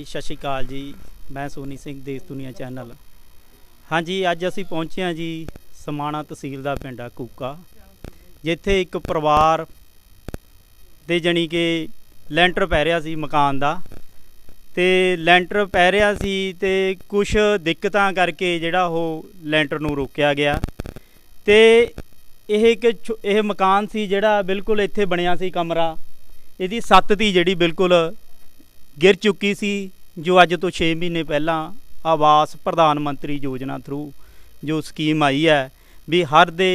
ਜੀ ਸਤਿ ਸ਼੍ਰੀ ਅਕਾਲ ਜੀ। ਮੈਂ ਸੋਨੀ ਸਿੰਘ, ਦੇਸ਼ ਦੁਨੀਆ ਚੈਨਲ। ਹਾਂਜੀ, ਅੱਜ ਅਸੀਂ ਪਹੁੰਚੇ ਹਾਂ ਜੀ ਸਮਾਣਾ ਤਹਿਸੀਲ ਦਾ ਪਿੰਡ ਆ, ਕੂਕਾ। ਜਿੱਥੇ ਇੱਕ ਪਰਿਵਾਰ ਦੇ ਜਣੀ ਕਿ ਲੈਂਟਰ ਪੈ ਰਿਹਾ ਸੀ ਮਕਾਨ ਦਾ। ਤੇ ਲੈਂਟਰ ਪੈ ਰਿਹਾ ਸੀ ਤੇ ਕੁਝ ਦਿੱਕਤਾਂ ਕਰਕੇ ਜਿਹੜਾ ਉਹ ਲੈਂਟਰ ਨੂੰ ਰੋਕਿਆ ਗਿਆ। ਤੇ ਇਹ ਇੱਕ ਛੋ- ਇਹ ਮਕਾਨ ਸੀ ਜਿਹੜਾ ਬਿਲਕੁਲ ਇੱਥੇ ਬਣਿਆ ਸੀ ਕਮਰਾ। ਇਹਦੀ ਸੱਤ ਤੀ ਜਿਹੜੀ ਬਿਲਕੁਲ ਗਿਰ ਚੁੱਕੀ ਸੀ ਜੋ ਅੱਜ ਤੋਂ 6 ਮਹੀਨੇ ਪਹਿਲਾਂ ਆਵਾਸ ਪ੍ਰਧਾਨ ਮੰਤਰੀ ਯੋਜਨਾ ਥਰੂ ਜੋ ਸਕੀਮ ਆਈ ਹੈ ਵੀ ਹਰ ਦੇ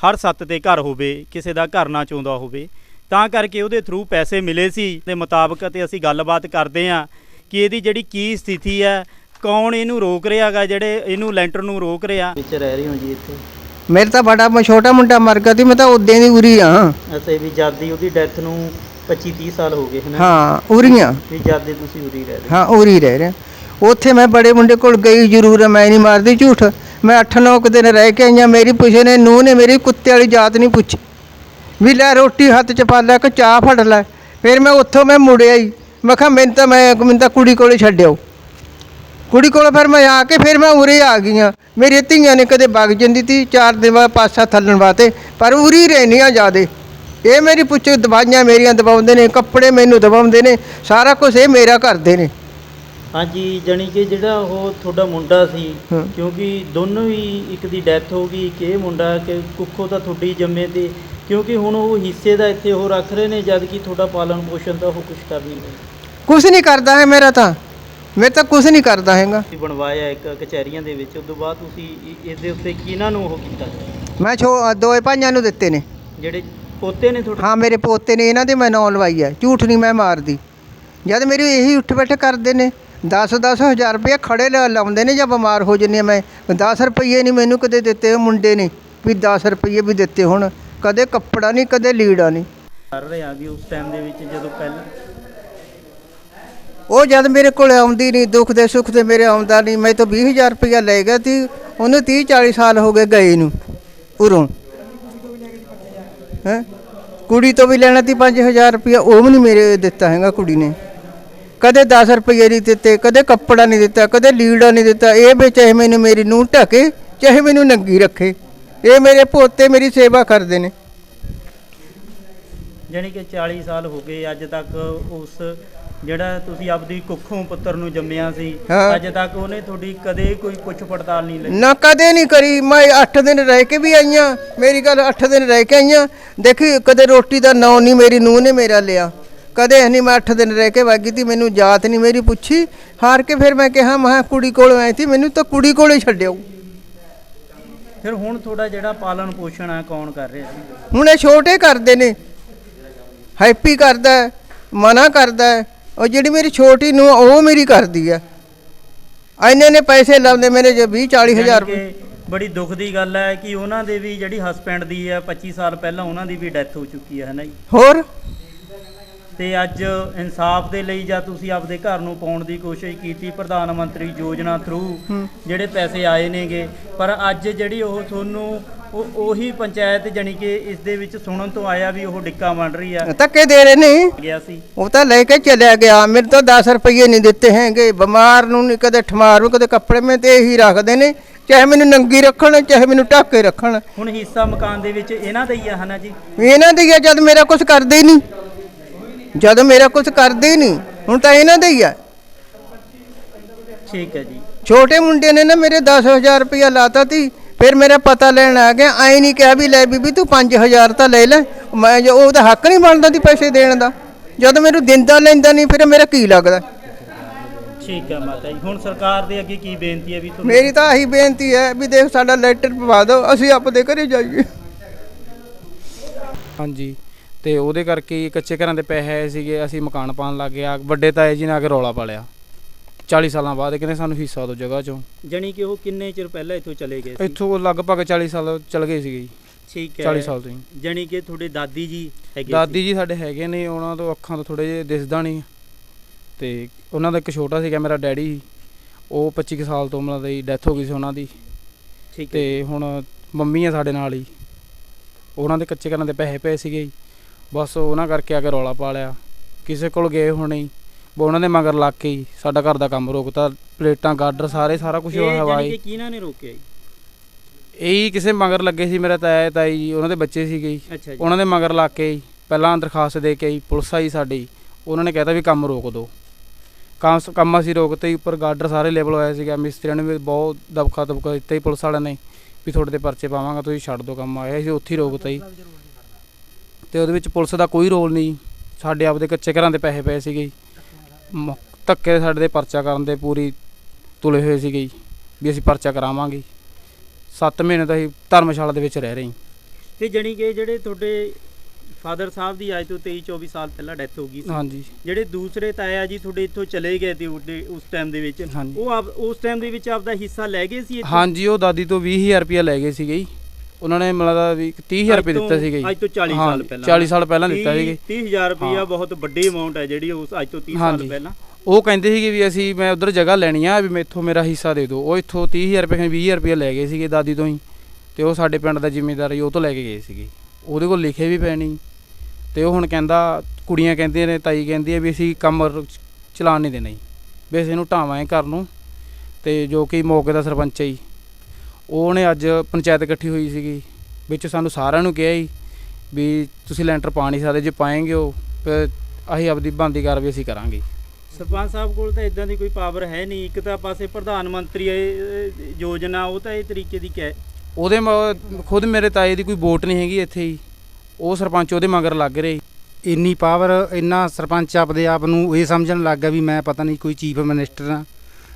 ਹਰ ਸੱਤ ਤੇ ਘਰ ਹੋਵੇ ਕਿਸੇ ਦਾ ਘਰ ਨਾ ਚਾਹੁੰਦਾ ਹੋਵੇ ਤਾਂ ਕਰਕੇ ਉਹਦੇ ਥਰੂ ਪੈਸੇ ਮਿਲੇ ਸੀ। ਦੇ ਮੁਤਾਬਕ ਤੇ ਅਸੀਂ ਗੱਲਬਾਤ ਕਰਦੇ ਹਾਂ ਕਿ ਇਹਦੀ ਜਿਹੜੀ ਕੀ ਸਥਿਤੀ ਹੈ ਕੌਣ ਇਹਨੂੰ ਰੋਕ ਰਿਹਾਗਾ ਜਿਹੜੇ ਇਹਨੂੰ ਲੈਂਟਰ ਨੂੰ ਰੋਕ ਰਿਹਾ। ਵਿੱਚ ਰਹਿ ਰਹੇ ਹੋ ਜੀ ਇੱਥੇ? ਮੇਰੇ ਤਾਂ ਬੜਾ ਮ- ਛੋਟਾ ਮੁੰਡਾ ਮਰ ਗਿਆ ਸੀ ਮੈਂ ਤਾਂ ਉਦੋਂ ਦੀ ਉਰੀ ਆ ਅਸੀਂ ਵੀ ਜਦ ਦੀ ਉਹਦੀ ਡੈਥ ਨੂੰ 25 30 ਸਾਲ ਹੋ ਗਏ ਹਨ? ਹਾਂ ਉਰੀਆਂ। ਵੀ ਜਦ ਦੇ ਤੁਸੀਂ ਉਰੀ ਰਹਿ ਰਹੇ ਹਾਂ ਉਰੀ ਰਹਿ ਰਿਹਾ ਉੱਥੇ ਮੈਂ ਬੜੇ ਮੁੰਡੇ ਕੋਲ ਗਈ ਜ਼ਰੂਰ ਮੈਂ ਨਹੀਂ ਮਾਰਦੀ ਝੂਠ। ਮੈਂ 8-9 ਕੁ ਦਿਨ ਰਹਿ ਕੇ ਆਈਆਂ ਮੇਰੀ ਪੁੱਛੇ ਨੇ ਨੂੰਹ ਨੇ ਮੇਰੀ ਕੁੱਤੇ ਵਾਲੀ ਜਾਤ ਨਹੀਂ ਪੁੱਛੀ। ਵੀ ਲੈ ਰੋਟੀ ਹੱਥ 'ਚ ਪਾ ਲੈ ਕਿ ਚਾਹ ਫੜ ਲੈ। ਫਿਰ ਮੈਂ ਉੱਥੋਂ ਮੈਂ ਮੁੜਿਆ ਹੀ ਮੈਂ ਕਿਹਾ ਮੈਨੂੰ ਤਾਂ ਮੈਂ ਮੈਨੂੰ ਤਾਂ ਕੁੜੀ ਕੋਲੇ ਛੱਡਿਓ ਕੁੜੀ ਕੋਲ ਫਿਰ ਮੈਂ ਆ ਕੇ ਫਿਰ ਮੈਂ ਉਰੇ ਆ ਗਈਆਂ ਮੇਰੀ ਧੀਆਂ ਨੇ ਕਦੇ ਵਗ ਜਾਂਦੀ ਤੀ ਚਾਰ ਦਿਨ ਬਾਅਦ ਪਾਸਾ ਥੱਲਣ ਵਾਤੇ ਪਰ ਉਰੀ ਰਹਿਣੀਆਂ ਜਿਆਦੇ। ਇਹ ਮੇਰੀ ਪੁੱਛ ਦਵਾਈਆਂ ਮੇਰੀਆਂ ਦਵਾਉਂਦੇ ਨੇ ਕੱਪੜੇ ਮੈਨੂੰ ਦਵਾਉਂਦੇ ਨੇ ਸਾਰਾ ਕੁਝ ਇਹ ਮੇਰਾ ਕਰਦੇ ਨੇ। ਹਾਂਜੀ ਜਾਣੀ ਕਿ ਜਿਹੜਾ ਉਹ ਤੁਹਾਡਾ ਮੁੰਡਾ ਸੀ ਹਾਂ। ਕਿਉਂਕਿ ਦੋਨੋਂ ਹੀ ਇੱਕ ਦੀ ਡੈਥ ਹੋ ਗਈ ਕਿ ਇਹ ਮੁੰਡਾ ਕਿ ਕੁੱਖੋਂ ਤਾਂ ਤੁਹਾਡੀ ਜੰਮੇ ਤੇ ਕਿਉਂਕਿ ਹੁਣ ਉਹ ਹਿੱਸੇ ਦਾ ਇੱਥੇ ਉਹ ਰੱਖ ਰਹੇ ਨੇ ਜਦ ਕਿ ਤੁਹਾਡਾ ਪਾਲਣ ਪੋਸ਼ਣ ਤਾਂ ਉਹ ਕੁਝ ਕਰ ਨਹੀਂ ਰਹੇ। ਕੁਛ ਨਹੀਂ ਕਰਦਾ ਹੈ ਮੇਰਾ ਤਾਂ। ਮੈਂ ਤਾਂ ਕੁਛ ਨਹੀਂ ਕਰਦਾ ਹੈਗਾ। ਤੁਸੀਂ ਬਣਵਾਇਆ ਇੱਕ ਕਚਹਿਰੀਆਂ ਦੇ ਵਿੱਚ ਉਸ ਤੋਂ ਬਾਅਦ ਤੁਸੀਂ ਇ- ਇਹਦੇ ਉੱਤੇ ਕਿਹਨਾਂ ਨੂੰ ਉਹ ਕੀਤਾ? ਮੈਂ ਛੋ ਦੋਏ ਭਾਈਆਂ ਨੂੰ ਦਿੱਤੇ ਨੇ। ਜਿਹੜੇ ਪੋਤੇ ਨੇ ਤੁਹਾਡੇ? ਹਾਂ ਮੇਰੇ ਪੋਤੇ ਨੇ ਇਹਨਾਂ ਦੇ ਮੈਂ ਨਾਂ ਲਵਾਈ ਹੈ ਝੂਠ ਨਹੀਂ ਮੈਂ ਮਾਰਦੀ। ਜਦ ਮੇਰੀ ਇਹੀ ਉੱਠ ਬੈਠ ਕਰਦੇ ਨੇ 10 ਦਸ ਹਜ਼ਾਰ ਰੁਪਏ ਖੜੇ ਲਾ- ਲਾਉਂਦੇ ਨੇ ਜਾਂ ਬਿਮਾਰ ਹੋ ਜੰਨੇ ਮੈਂ। 10 ਰੁਪਏ ਨਹੀਂ ਮੈਨੂੰ ਕਦੇ ਦਿੱਤੇ ਉਹ ਮੁੰਡੇ ਨੇ ਵੀ 10 ਰੁਪਏ ਵੀ ਦਿੱਤੇ ਹੁਣ। ਕਦੇ ਕੱਪੜਾ ਨਹੀਂ ਕਦੇ ਲੀੜਾ ਨਹੀਂ। ਕਰ ਰਹੇ ਆ ਵੀ ਉਸ ਟਾਈਮ ਦੇ ਵਿੱਚ ਜਦੋਂ ਪਹਿਲਾਂ ਉਹ ਜਦ ਮੇਰੇ ਕੋਲ ਆਉਂਦੀ ਨਹੀਂ ਦੁੱਖ ਦੇ ਸੁੱਖ ਦੇ ਮੇਰੇ ਆਉਂਦਾ ਨਹੀਂ ਮੈਂ ਤਾਂ 20000 ਰੁਪਇਆ ਲੈ ਗਿਆ ਤੀ ਉਹਨੂੰ 30 40 ਸਾਲ ਹੋ ਗਏ ਗਏ ਨੂੰ ਉਰੋਂ। ਹੈ? ਕੁੜੀ ਤੋਂ ਵੀ ਲੈਣਾ ਤੀ 5000 ਰੁਪਇਆ, ਉਹ ਵੀ ਨਹੀਂ ਮੇਰੇ ਦਿੱਤਾ ਹੈਗਾ ਕੁੜੀ ਨੇ। ਕਦੇ 10 ਰੁਪਏ ਨਹੀਂ ਦਿੱਤੇ, ਕਦੇ ਕੱਪੜਾ ਨਹੀਂ ਦਿੱਤਾ, ਕਦੇ ਲੀੜਾ ਨਹੀਂ ਦਿੱਤਾ। ਇਹ ਵੀ ਚਾਹੇ ਮੈਨੂੰ ਮੇਰੀ ਨੂੰ ਢਕੇ, ਚਾਹੇ ਮੈਨੂੰ ਨੰਗੀ ਰੱਖੇ। ਇਹ ਮੇਰੇ ਪੋਤੇ ਮੇਰੀ ਸੇਵਾ ਕਰਦੇ ਨੇ। ਜਾਣੀ ਕਿ 40 ਸਾਲ ਹੋ ਗਏ ਅੱਜ ਤੱਕ ਉਸ ਜਿਹੜਾ ਤੁਸੀਂ ਆਪਦੀ ਕੁੱਖੋਂ ਪੁੱਤਰ ਨੂੰ ਜੰਮਿਆ ਸੀ ਹਾਂ। ਅੱਜ ਤੱਕ ਉਹਨੇ ਤੁਹਾਡੀ ਕਦੇ ਕੋਈ ਪੁੱਛ ਪੜਤਾਲ ਨਹੀਂ ਲਈ। ਨਾ ਕਦੇ ਨਹੀਂ ਕਰੀ। ਮੈਂ 8 ਦਿਨ ਰਹਿ ਕੇ ਵੀ ਆਈਆਂ ਮੇਰੀ ਗੱਲ 8 ਦਿਨ ਰਹਿ ਕੇ ਆਈਆਂ ਦੇਖੀ ਕਦੇ ਰੋਟੀ ਦਾ ਨਾਂ ਨਹੀਂ ਮੇਰੀ ਨੂੰਹ ਨੇ ਮੇਰਾ ਲਿਆ। ਕਦੇ ਨਹੀਂ ਮੈਂ 8 ਦਿਨ ਰਹਿ ਕੇ ਵਾਗੀ ਤੀ ਮੈਨੂੰ ਜਾਤ ਨਹੀਂ ਮੇਰੀ ਪੁੱਛੀ। ਹਾਰ ਕੇ ਫਿਰ ਮੈਂ ਕਿਹਾ ਮੈਂ ਕਿਹਾ ਕੁੜੀ ਕੋਲ ਆਈ ਸੀ ਮੈਨੂੰ ਤਾਂ ਕੁੜੀ ਕੋਲੇ ਛੱਡਿਓ। ਫਿਰ ਹੁਣ ਤੁਹਾਡਾ ਜਿਹੜਾ ਪਾਲਣ ਪੋਸ਼ਣ ਹੈ ਕੌਣ ਕਰ ਰਿਹਾ ਸੀ? ਹੁਣ ਇਹ ਛੋਟੇ ਕਰਦੇ ਨੇ। ਹੈਪੀ ਕਰਦਾ ਹੈ, ਮਨਾ ਕਰਦਾ ਹੈ। ਉਹ ਜਿਹੜੀ ਮੇਰੀ ਛੋਟੀ ਨੂੰ ਉਹ ਮੇਰੀ ਕਰਦੀ ਆ। ਐਨੇ ਨੇ ਪੈਸੇ ਲਾਉਂਦੇ ਮੇਰੇ ਜੇ 20 40 ਹਜ਼ਾਰ ਕਿ ਬੜੀ ਦੁੱਖ ਦੀ ਗੱਲ ਹੈ ਕਿ ਉਹਨਾਂ ਦੇ ਵੀ ਜਿਹੜੀ ਹਸਬੈਂਡ ਦੀ ਹੈ 25 ਸਾਲ ਪਹਿਲਾਂ ਉਹਨਾਂ ਦੀ ਵੀ ਡੈਥ ਹੋ ਚੁੱਕੀ ਹੈ ਹਨਾ ਜੀ? ਹੋਰ? ਤੇ ਅੱਜ ਇਨਸਾਫ ਦੇ ਲਈ ਜਾਂ ਤੁਸੀਂ ਆਪਦੇ ਘਰ ਨੂੰ ਪਾਉਣ ਦੀ ਕੋਸ਼ਿਸ਼ ਕੀਤੀ ਪ੍ਰਧਾਨ ਮੰਤਰੀ ਯੋਜਨਾ ਥਰੂ ਜਿਹੜੇ ਪੈਸੇ ਆਏ ਨੇਗੇ। ਪਰ ਅੱਜ ਜਿਹੜੀ ਉਹ ਤੁਹਾਨੂੰ ਉਹ ਉਹੀ ਪੰਚਾਇਤ ਜਾਣੀ ਕਿ ਇਸ ਦੇ ਵਿੱਚ ਸੁਣਨ ਤੋਂ ਆਇਆ ਵੀ ਉਹ ਡਿੱਕਾ ਬਣ ਰਹੀ ਆ। ਧੱਕੇ ਦੇ ਰਹੇ ਨੇ ਗਿਆ ਸੀ। ਉਹ ਤਾਂ ਲੈ ਕੇ ਚਲਿਆ ਗਿਆ। ਮੇਰੇ ਤੋਂ 10 ਰੁਪਏ ਨਹੀਂ ਦਿੱਤੇ ਹੈਗੇ। ਬਿਮਾਰ ਨੂੰ ਨਹੀਂ ਕਦੇ ਠਮਾਰ ਨੂੰ ਕਦੇ ਕੱਪੜੇ ਮੈਂ ਤੇ ਇਹੀ ਰੱਖਦੇ ਨੇ। ਚਾਹੇ ਮੈਨੂੰ ਨੰਗੀ ਰੱਖਣ ਚਾਹੇ ਮੈਨੂੰ ਢੱਕ ਰੱਖਣ। ਹੁਣ ਹਿੱਸਾ ਮਕਾਨ ਦੇ ਵਿੱਚ ਇਹਨਾਂ ਦਾ ਹੀ ਆ ਹਨਾ ਜੀ? ਇਹਨਾਂ ਦੀ ਆ ਜਦ ਮੇਰਾ ਕੁਝ ਕਰਦੇ ਹੀ ਨਹੀਂ। ਜਦ ਮੇਰਾ ਕੁਝ ਕਰਦੇ ਨਹੀਂ ਹੁਣ ਤਾਂ ਇਹਨਾਂ ਦਾ ਹੀ ਆ। ਠੀਕ ਹੈ ਜੀ। ਛੋਟੇ ਮੁੰਡੇ ਨੇ ਨਾ ਮੇਰੇ 10000 ਰੁਪਇਆ ਲਾਤਾ ਤੀ ਫਿਰ ਮੇਰਾ ਪਤਾ ਲੈਣ ਆ ਗਿਆ ਐ ਨਹੀਂ ਕਿਹਾ ਵੀ ਲੈ ਬੀਬੀ ਤੂੰ 5000 ਤਾਂ ਲੈ ਲੈ ਮੈਂ ਜੋ ਉਹਦਾ ਹੱਕ ਨਹੀਂ ਬਣਦਾ ਤੀ ਪੈਸੇ ਦੇਣ ਦਾ। ਜਦ ਮੈਨੂੰ ਦਿੰਦਾ ਲੈਂਦਾ ਨਹੀਂ ਫਿਰ ਮੇਰਾ ਕੀ ਲੱਗਦਾ? ਠੀਕ ਹੈ ਮਾਤਾ ਜੀ ਹੁਣ ਸਰਕਾਰ ਦੇ ਅੱਗੇ ਕੀ ਬੇਨਤੀ ਹੈ ਵੀ ਤੁਹਾਨੂੰ? ਮੇਰੀ ਤਾਂ ਆਹੀ ਬੇਨਤੀ ਹੈ ਵੀ ਦੇਖ ਸਾਡਾ ਲੈਟਰ ਪਵਾ ਦਿਓ ਅਸੀਂ ਆਪਦੇ ਘਰੇ ਜਾਈਏ। ਹਾਂਜੀ। ਤੇ ਉਹਦੇ ਕਰਕੇ ਕੱਚੇ ਘਰਾਂ ਦੇ ਪੈਸੇ ਆਏ ਸੀਗੇ ਅਸੀਂ ਮਕਾਨ ਪਾਣ ਲੱਗ ਗਿਆ ਵੱਡੇ ਤਾਏ ਜੀ ਨੇ ਆ ਕੇ ਰੌਲਾ ਪਾ ਲਿਆ। 40 ਸਾਲਾਂ ਬਾਅਦ ਕਹਿੰਦੇ ਸਾਨੂੰ ਹਿੱਸਾ ਦਿਓ ਜਗ੍ਹਾ ਚੋਂ। ਜਾਣੀ ਕਿ ਉਹ ਕਿੰਨੇ ਚਿਰ ਪਹਿਲਾਂ ਇੱਥੋਂ ਚਲੇ ਗਏ ਸੀ? ਇੱਥੋਂ ਲਗਭਗ 40 ਸਾਲ ਚਲ ਗਏ ਸੀਗੇ ਜੀ। ਠੀਕ ਹੈ। 40 ਸਾਲ ਤੋਂ ਹੀ। ਜਾਣੀ ਕਿ ਤੁਹਾਡੇ ਦਾਦੀ ਜੀ ਹੈਗੇ ਸੀ। ਦਾਦੀ ਜੀ ਸਾਡੇ ਹੈਗੇ ਨੇ ਉਹਨਾਂ ਤੋਂ ਅੱਖਾਂ ਤੋਂ ਥੋੜੇ ਜਿਹਾ ਦਿਸਦਾ ਨਹੀਂ। ਤੇ ਉਹਨਾਂ ਦਾ ਇੱਕ ਛੋਟਾ ਸੀਗਾ ਮੇਰਾ ਡੈਡੀ। ਉਹ 25 ਕੁ ਸਾਲ ਤੋਂ ਉਹਨਾਂ ਦੀ ਡੈਥ ਹੋ ਗਈ ਸੀ ਉਹਨਾਂ ਦੀ। ਠੀਕ ਹੈ। ਤੇ ਹੁਣ ਮੰਮੀ ਆ ਸਾਡੇ ਨਾਲ ਹੀ। ਉਹਨਾਂ ਦੇ ਕੱਚੇ ਘਰਾਂ ਦੇ ਪੈਸੇ ਪਏ ਸੀਗੇ ਜੀ। ਬਸ ਉਹਨਾਂ ਕਰਕੇ ਆ ਕੇ ਰੌਲਾ ਪਾ ਲਿਆ। ਕਿਸੇ ਕੋਲ ਗਏ ਹੋਣੇ। ਉਹ ਉਹਨਾਂ ਦੇ ਮਗਰ ਲੱਗ ਕੇ ਹੀ ਸਾਡਾ ਘਰ ਦਾ ਕੰਮ ਰੋਕਤਾ। ਪਲੇਟਾਂ ਗਾਡਰ ਸਾਰੇ ਸਾਰਾ ਕੁਝ ਇਹ ਹਵਾਈ ਕਿ ਕਿਹਨਾਂ ਨੇ ਰੋਕਿਆ ਜੀ? ਇਹੀ ਕਿਸੇ ਮਗਰ ਲੱਗੇ ਸੀ ਮੇਰਾ ਤਾਇਆ ਤਾਈ ਜੀ ਉਹਨਾਂ ਦੇ ਬੱਚੇ ਸੀਗੇ ਜੀ। ਉਹਨਾਂ ਦੇ ਮਗਰ ਲੱਗ ਕੇ ਪਹਿਲਾਂ ਦਰਖਾਸਤ ਦੇ ਕੇ ਆਈ ਪੁਲਿਸ ਆਈ ਸਾਡੀ। ਉਹਨਾਂ ਨੇ ਕਹਿਤਾ ਵੀ ਕੰਮ ਰੋਕ ਦਿਓ ਕੰਮ ਕੰਮ ਅਸੀਂ ਰੋਕਤੇ ਹੀ ਉੱਪਰ ਗਾਰਡਰ ਸਾਰੇ ਲੈਵਲ ਹੋਇਆ ਸੀਗਾ। ਮਿਸਤਰੀਆਂ ਨੇ ਬਹੁਤ ਦਬਕਾ ਦਬਕਾ ਦਿੱਤਾ ਹੀ ਪੁਲਿਸ ਵਾਲਿਆਂ ਨੇ ਵੀ ਤੁਹਾਡੇ ਤੇ ਪਰਚੇ ਪਾਵਾਂਗਾ ਤੁਸੀਂ ਛੱਡ ਦਿਓ ਕੰਮ। ਆਇਆ ਸੀ ਉੱਥੇ ਹੀ ਰੋਕਤਾ ਹੀ। ਤੇ ਉਹਦੇ ਵਿੱਚ ਪੁਲਿਸ ਦਾ ਕੋਈ ਰੋਲ ਨਹੀਂ ਸਾਡੇ ਆਪਦੇ ਕੱਚੇ ਘਰਾਂ ਦੇ ਪੈਸੇ ਪਏ ਸੀਗੇ। ਮ- ਧੱਕੇ ਸਾਡੇ ਦੇ ਪਰਚਾ ਕਰਨ ਦੇ ਪੂਰੀ ਤੁਲੇ ਹੋਏ ਸੀਗੇ ਜੀ ਵੀ ਅਸੀਂ ਪਰਚਾ ਕਰਾਵਾਂਗੇ 7 ਮਹੀਨੇ ਤਾਂ ਅਸੀਂ ਧਰਮਸ਼ਾਲਾ ਦੇ ਵਿੱਚ ਰਹਿ ਰਹੇ ਹਾਂ ਤੇ ਜਾਣੀ ਕਿ ਜਿਹੜੇ ਤੁਹਾਡੇ ਫਾਦਰ ਸਾਹਿਬ ਦੀ ਅੱਜ ਤੋਂ 23 24 ਸਾਲ ਪਹਿਲਾਂ ਡੈਥ ਹੋ ਗਈ ਸੀ ਹਾਂਜੀ ਜਿਹੜੇ ਦੂਸਰੇ ਤਾਇਆ ਜੀ ਤੁਹਾਡੇ ਇੱਥੋਂ ਚਲੇ ਗਏ ਤੇ ਉਹਦੇ- ਉਸ ਟਾਈਮ ਦੇ ਵਿੱਚ ਹਾਂਜੀ। ਉਹ ਆਪ ਉਸ ਟਾਈਮ ਦੇ ਵਿੱਚ ਆਪਦਾ ਹਿੱਸਾ ਲੈ ਗਏ ਸੀ ਇੱਥੋਂ? ਹਾਂਜੀ ਉਹ ਦਾਦੀ ਤੋਂ 20000 ਰੁਪਇਆ ਲੈ ਗਏ ਸੀਗੇ ਜੀ ਉਹਨਾਂ ਨੇ ਮੈਨੂੰ ਲੱਗਦਾ ਵੀ 30000 ਰੁਪਏ ਦਿੱਤਾ ਸੀਗਾ ਜੀ। ਅੱਜ ਤੋਂ 40 ਹਾਂ, ਸਾਲ ਪਹਿਲਾਂ। 40 ਸਾਲ ਪਹਿਲਾਂ ਦਿੱਤਾ ਸੀਗੇ 30000 ਰੁਪਇਆ। ਬਹੁਤ ਵੱਡੀ ਅਮਾਉਂਟ ਹੈ ਜਿਹੜੀ ਉਸ ਅੱਜ ਤੋਂ 30 ਸਾਲ। ਪਹਿਲਾਂ। ਉਹ ਕਹਿੰਦੇ ਸੀਗੇ ਵੀ ਅਸੀਂ ਮੈਂ ਉਧਰ ਜਗ੍ਹਾ ਲੈਣੀ ਆ ਵੀ ਮੈਥੋਂ ਮੇਰਾ ਹਿੱਸਾ ਦੇ ਦਿਓ। ਉਹ ਇੱਥੋਂ 30000 ਰੁਪਏ 20000 ਰੁਪਏ ਲੈ ਗਏ ਸੀਗੇ ਦਾਦੀ ਤੋਂ ਹੀ। ਤੇ ਉਹ ਸਾਡੇ ਪਿੰਡ ਦਾ ਜ਼ਿਮੀਂਦਾਰ ਜੀ ਉਹ ਤੋਂ ਲੈ ਕੇ ਗਏ ਸੀਗੇ। ਉਹਦੇ ਕੋਲ ਲਿਖੇ ਵੀ ਪਏ ਨਹੀਂ ਤੇ ਉਹ ਹੁਣ ਕਹਿੰਦਾ ਕੁੜੀਆਂ ਕਹਿੰਦੀਆਂ ਨੇ ਤਾਈ ਕਹਿੰਦੀ ਹੈ ਵੀ ਅਸੀਂ ਕੰਮ ਚਲਾਉਣ ਨਹੀਂ ਦੇਣਾ ਜੀ। ਵੀ ਅਸੀਂ ਇਹਨੂੰ ਢਾਵਾਂਗੇ ਘਰ ਨੂੰ। ਤੇ ਜੋ ਕਿ ਮੌਕੇ ਦਾ ਸਰਪੰਚ ਹੈ ਜੀ। ਉਹਨੇ ਅੱਜ ਪੰਚਾਇਤ ਇਕੱਠੀ ਹੋਈ ਸੀਗੀ ਵਿੱਚ ਸਾਨੂੰ ਸਾਰਿਆਂ ਨੂੰ ਕਿਹਾ ਜੀ ਵੀ ਤੁਸੀਂ ਲੈਂਟਰ ਪਾ ਨਹੀਂ ਸਕਦੇ ਜੇ ਪਾਏਂਗੇ ਉਹ ਅਸੀਂ ਆਪਦੀ ਬਣਦੀ ਕਾਰਵਾਈ ਅਸੀਂ ਕਰਾਂਗੇ। ਸਰਪੰਚ ਸਾਹਿਬ ਕੋਲ ਤਾਂ ਇਦਾਂ ਦੀ ਕੋਈ ਪਾਵਰ ਹੈ ਨਹੀਂ ਇੱਕ ਤਾਂ ਪਾਸੇ ਪ੍ਰਧਾਨ ਮੰਤਰੀ ਯੋਜਨਾ ਉਹ ਤਾਂ ਇਹ ਤਰੀਕੇ ਦੀ ਕਹਿ ਉਹਦੇ ਮ- ਖੁਦ ਮੇਰੇ ਤਾਏ ਦੀ ਕੋਈ ਵੋਟ ਨਹੀਂ ਹੈਗੀ ਇੱਥੇ ਹੀ ਉਹ ਸਰਪੰਚ ਉਹਦੇ ਮਗਰ ਲੱਗ ਰਹੇ। ਇੰਨੀ ਪਾਵਰ ਇੰਨਾ ਸਰਪੰਚ ਆਪਦੇ ਆਪ ਨੂੰ ਇਹ ਸਮਝਣ ਲੱਗ ਗਿਆ ਵੀ ਮੈਂ ਪਤਾ ਨਹੀਂ ਕੋਈ ਚੀਫ ਮਿਨਿਸਟਰ ਆ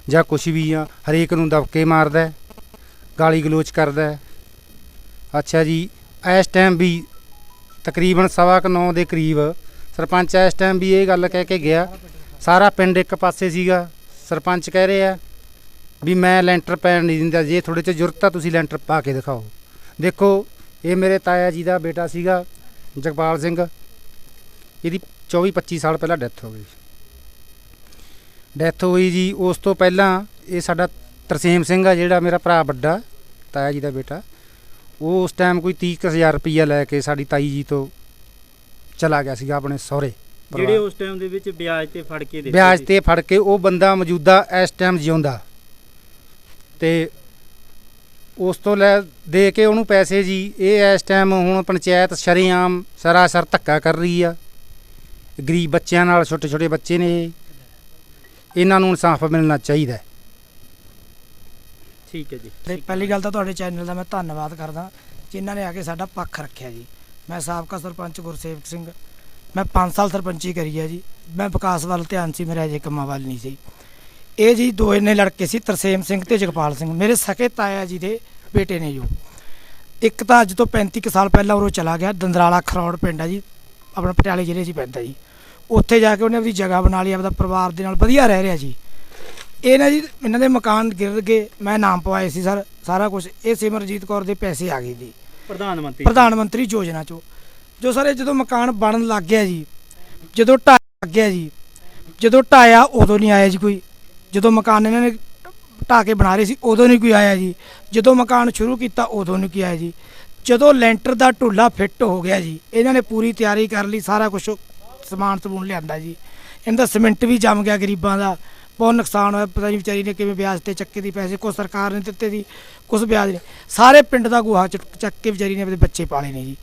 ਜਾਂ ਕੁਝ ਵੀ ਆ ਹਰੇਕ ਨੂੰ ਦਬਕੇ ਮਾਰਦਾ ਹੈ, ਗਾਲੀ ਗਲੋਚ ਕਰਦਾ ਅੱਛਾ ਜੀ, ਇਸ ਟਾਈਮ ਵੀ ਤਕਰੀਬਨ ਸਵਾ ਕੁ ਨੌ ਦੇ ਕਰੀਬ ਸਰਪੰਚ ਇਸ ਟਾਈਮ ਵੀ ਇਹ ਗੱਲ ਕਹਿ ਕੇ ਗਿਆ, ਸਾਰਾ ਪਿੰਡ ਇੱਕ ਪਾਸੇ ਸੀਗਾ, ਸਰਪੰਚ ਕਹਿ ਰਿਹਾ ਵੀ ਮੈਂ ਲੈਂਟਰ ਪੈਣ ਨਹੀਂ ਦਿੰਦਾ, ਜੇ ਤੁਹਾਡੇ 'ਚ ਜ਼ਰੂਰਤ ਆ ਤੁਸੀਂ ਲੈਂਟਰ ਪਾ ਕੇ ਦਿਖਾਓ। ਦੇਖੋ, ਇਹ ਮੇਰੇ ਤਾਇਆ ਜੀ ਦਾ ਬੇਟਾ ਸੀਗਾ, ਜਗਪਾਲ ਸਿੰਘ, ਇਹਦੀ 24 25 ਸਾਲ ਪਹਿਲਾਂ ਡੈਥ ਹੋ ਗਈ ਡੈਥ ਹੋਈ ਜੀ, ਉਸ ਤੋਂ ਪਹਿਲਾਂ ਇਹ ਸਾਡਾ ਤਰਸੇਮ ਸਿੰਘ ਆ ਜਿਹੜਾ ਮੇਰਾ ਭਰਾ ਵੱਡਾ ਤਾਇਆ ਜੀ ਦਾ ਬੇਟਾ ਉਹ ਉਸ ਟਾਈਮ ਕੋਈ 30000 ਰੁਪਈਆ ਲੈ ਕੇ ਸਾਡੀ ਤਾਈ ਜੀ ਤੋਂ ਚਲਾ ਗਿਆ ਸੀਗਾ ਆਪਣੇ ਸਹੁਰੇ ਜਿਹੜੇ। ਉਸ ਟਾਈਮ ਦੇ ਵਿੱਚ ਵਿਆਜ ਤੇ ਫੜ ਕੇ ਦਿੱਤੇ ਵਿਆਜ। ਤੇ ਫੜ ਕੇ ਉਹ ਬੰਦਾ ਮੌਜੂਦਾ ਇਸ ਟਾਈਮ ਜਿਉਂਦਾ ਤੇ ਉਸ ਤੋਂ ਲੈ ਦੇ ਕੇ ਉਹਨੂੰ ਪੈਸੇ ਜੀ ਇਹ ਇਸ ਟਾਈਮ ਹੁਣ ਪੰਚਾਇਤ ਸ਼ਰੇਆਮ ਸਰਾਸਰ ਧੱਕਾ ਕਰ ਰਹੀ ਆ ਗਰੀਬ ਬੱਚਿਆਂ ਨਾਲ ਛੋਟੇ ਛੋਟੇ ਬੱਚੇ ਨੇ ਇਹ ਇਹਨਾਂ ਨੂੰ ਇਨਸਾਫ ਮਿਲਣਾ ਚਾਹੀਦਾ। ਠੀਕ ਹੈ ਜੀ। ਤੇ ਪਹਿਲੀ ਗੱਲ ਤਾਂ ਤੁਹਾਡੇ ਚੈਨਲ ਦਾ ਮੈਂ ਧੰਨਵਾਦ ਕਰਦਾ। ਜਿਨ੍ਹਾਂ ਨੇ ਆ ਕੇ ਸਾਡਾ ਪੱਖ ਰੱਖਿਆ ਜੀ। ਮੈਂ ਸਾਬਕਾ ਸਰਪੰਚ ਗੁਰਸੇਵਕ ਸਿੰਘ। ਮੈਂ 5 ਸਾਲ ਸਰਪੰਚੀ ਕਰੀ ਹੈ ਜੀ। ਮੈਂ ਵਿਕਾਸ ਵੱਲ ਧਿਆਨ ਸੀ ਮੇਰਾ ਅਜੇ ਕੰਮਾਂ ਵੱਲ ਨਹੀਂ ਸੀ। ਇਹ ਜੀ ਦੋ ਇਹਨੇ ਲੜਕੇ ਸੀ ਤਰਸੇਮ ਸਿੰਘ ਤੇ ਜਗਪਾਲ ਸਿੰਘ। ਮੇਰੇ ਸਕੇ ਤਾਇਆ ਜੀ ਦੇ ਬੇਟੇ ਨੇ ਜੋ। ਇੱਕ ਤਾਂ ਅੱਜ ਤੋਂ 35 ਕੁ ਸਾਲ ਪਹਿਲਾਂ ਉਰੋਂ ਚਲਾ ਗਿਆ ਦੰਦਰਾਲਾ ਖਰੌੜ ਪਿੰਡ ਹੈ ਜੀ। ਆਪਣਾ ਪਟਿਆਲੇ ਜ਼ਿਲ੍ਹੇ 'ਚ ਪੈਂਦਾ ਜੀ। ਉੱਥੇ ਜਾ ਕੇ ਉਹਨੇ ਆਪਣੀ ਜਗ੍ਹਾ ਬਣਾ ਲਈ ਆਪਦਾ ਪਰਿਵਾਰ ਦੇ ਨਾਲ ਵਧੀਆ ਰਹਿ ਰਿਹਾ ਜੀ। ਇਹ ਨਾ ਜੀ ਇਹਨਾਂ ਦੇ ਮਕਾਨ ਗਿਰ ਗਏ ਮੈਂ ਨਾਮ ਪਵਾਏ ਸੀ ਸਰ ਸਾਰਾ ਕੁਝ ਇਹ ਸਿਮਰਜੀਤ ਕੌਰ ਦੇ ਪੈਸੇ ਆ ਗਏ ਜੀ। ਪ੍ਰਧਾਨ ਮੰਤਰੀ ਪ੍ਰਧਾਨ ਮੰਤਰੀ ਯੋਜਨਾ ਚੋਂ। ਜੋ ਸਾਰੇ ਜਦੋਂ ਮਕਾਨ ਬਣਨ ਲੱਗ ਗਿਆ ਜੀ ਜਦੋਂ ਢਾਇਆ ਲੱਗ ਗਿਆ ਜੀ ਜਦੋਂ ਢਾਇਆ ਉਦੋਂ ਨਹੀਂ ਆਇਆ ਜੀ ਕੋਈ। ਜਦੋਂ ਮਕਾਨ ਇਹਨਾਂ ਨੇ ਢਾ ਕੇ ਬਣਾ ਰਹੇ ਸੀ ਉਦੋਂ ਨਹੀਂ ਕੋਈ ਆਇਆ ਜੀ। ਜਦੋਂ ਮਕਾਨ ਸ਼ੁਰੂ ਕੀਤਾ ਉਦੋਂ ਨਹੀਂ ਕੋਈ ਆਇਆ ਜੀ। ਜਦੋਂ ਲੈਂਟਰ ਦਾ ਢੁੱਲਾ ਫਿੱਟ ਹੋ ਗਿਆ ਜੀ ਇਹਨਾਂ ਨੇ ਪੂਰੀ ਤਿਆਰੀ ਕਰ ਲਈ ਸਾਰਾ ਕੁਝ ਸਮਾਨ ਸਮੂਨ ਲਿਆਂਦਾ ਜੀ। ਇਹਨਾਂ ਦਾ ਸੀਮੈਂਟ ਵੀ ਜੰਮ ਗਿਆ ਗਰੀਬਾਂ ਦਾ। ਬਹੁਤ ਨੁਕਸਾਨ ਹੋਇਆ, ਪਤਾ ਨਹੀਂ ਵਿਚਾਰੀ ਨੇ ਕਿਵੇਂ ਵਿਆਜ ਤੇ ਚੱਕੇ ਦੀ ਪੈਸੇ ਕੁਛ ਸਰਕਾਰ ਨੇ ਦਿੱਤੇ ਸੀ ਕੁਛ ਵਿਆਜ ਨੇ ਸਾਰੇ ਪਿੰਡ ਦਾ ਗੋਹਾ ਚੱਕ ਚੱਕ ਕੇ ਵਿਚਾਰੀ ਨੇ ਆਪਣੇ ਬੱਚੇ ਪਾਲੇ ਨੇ ਜੀ।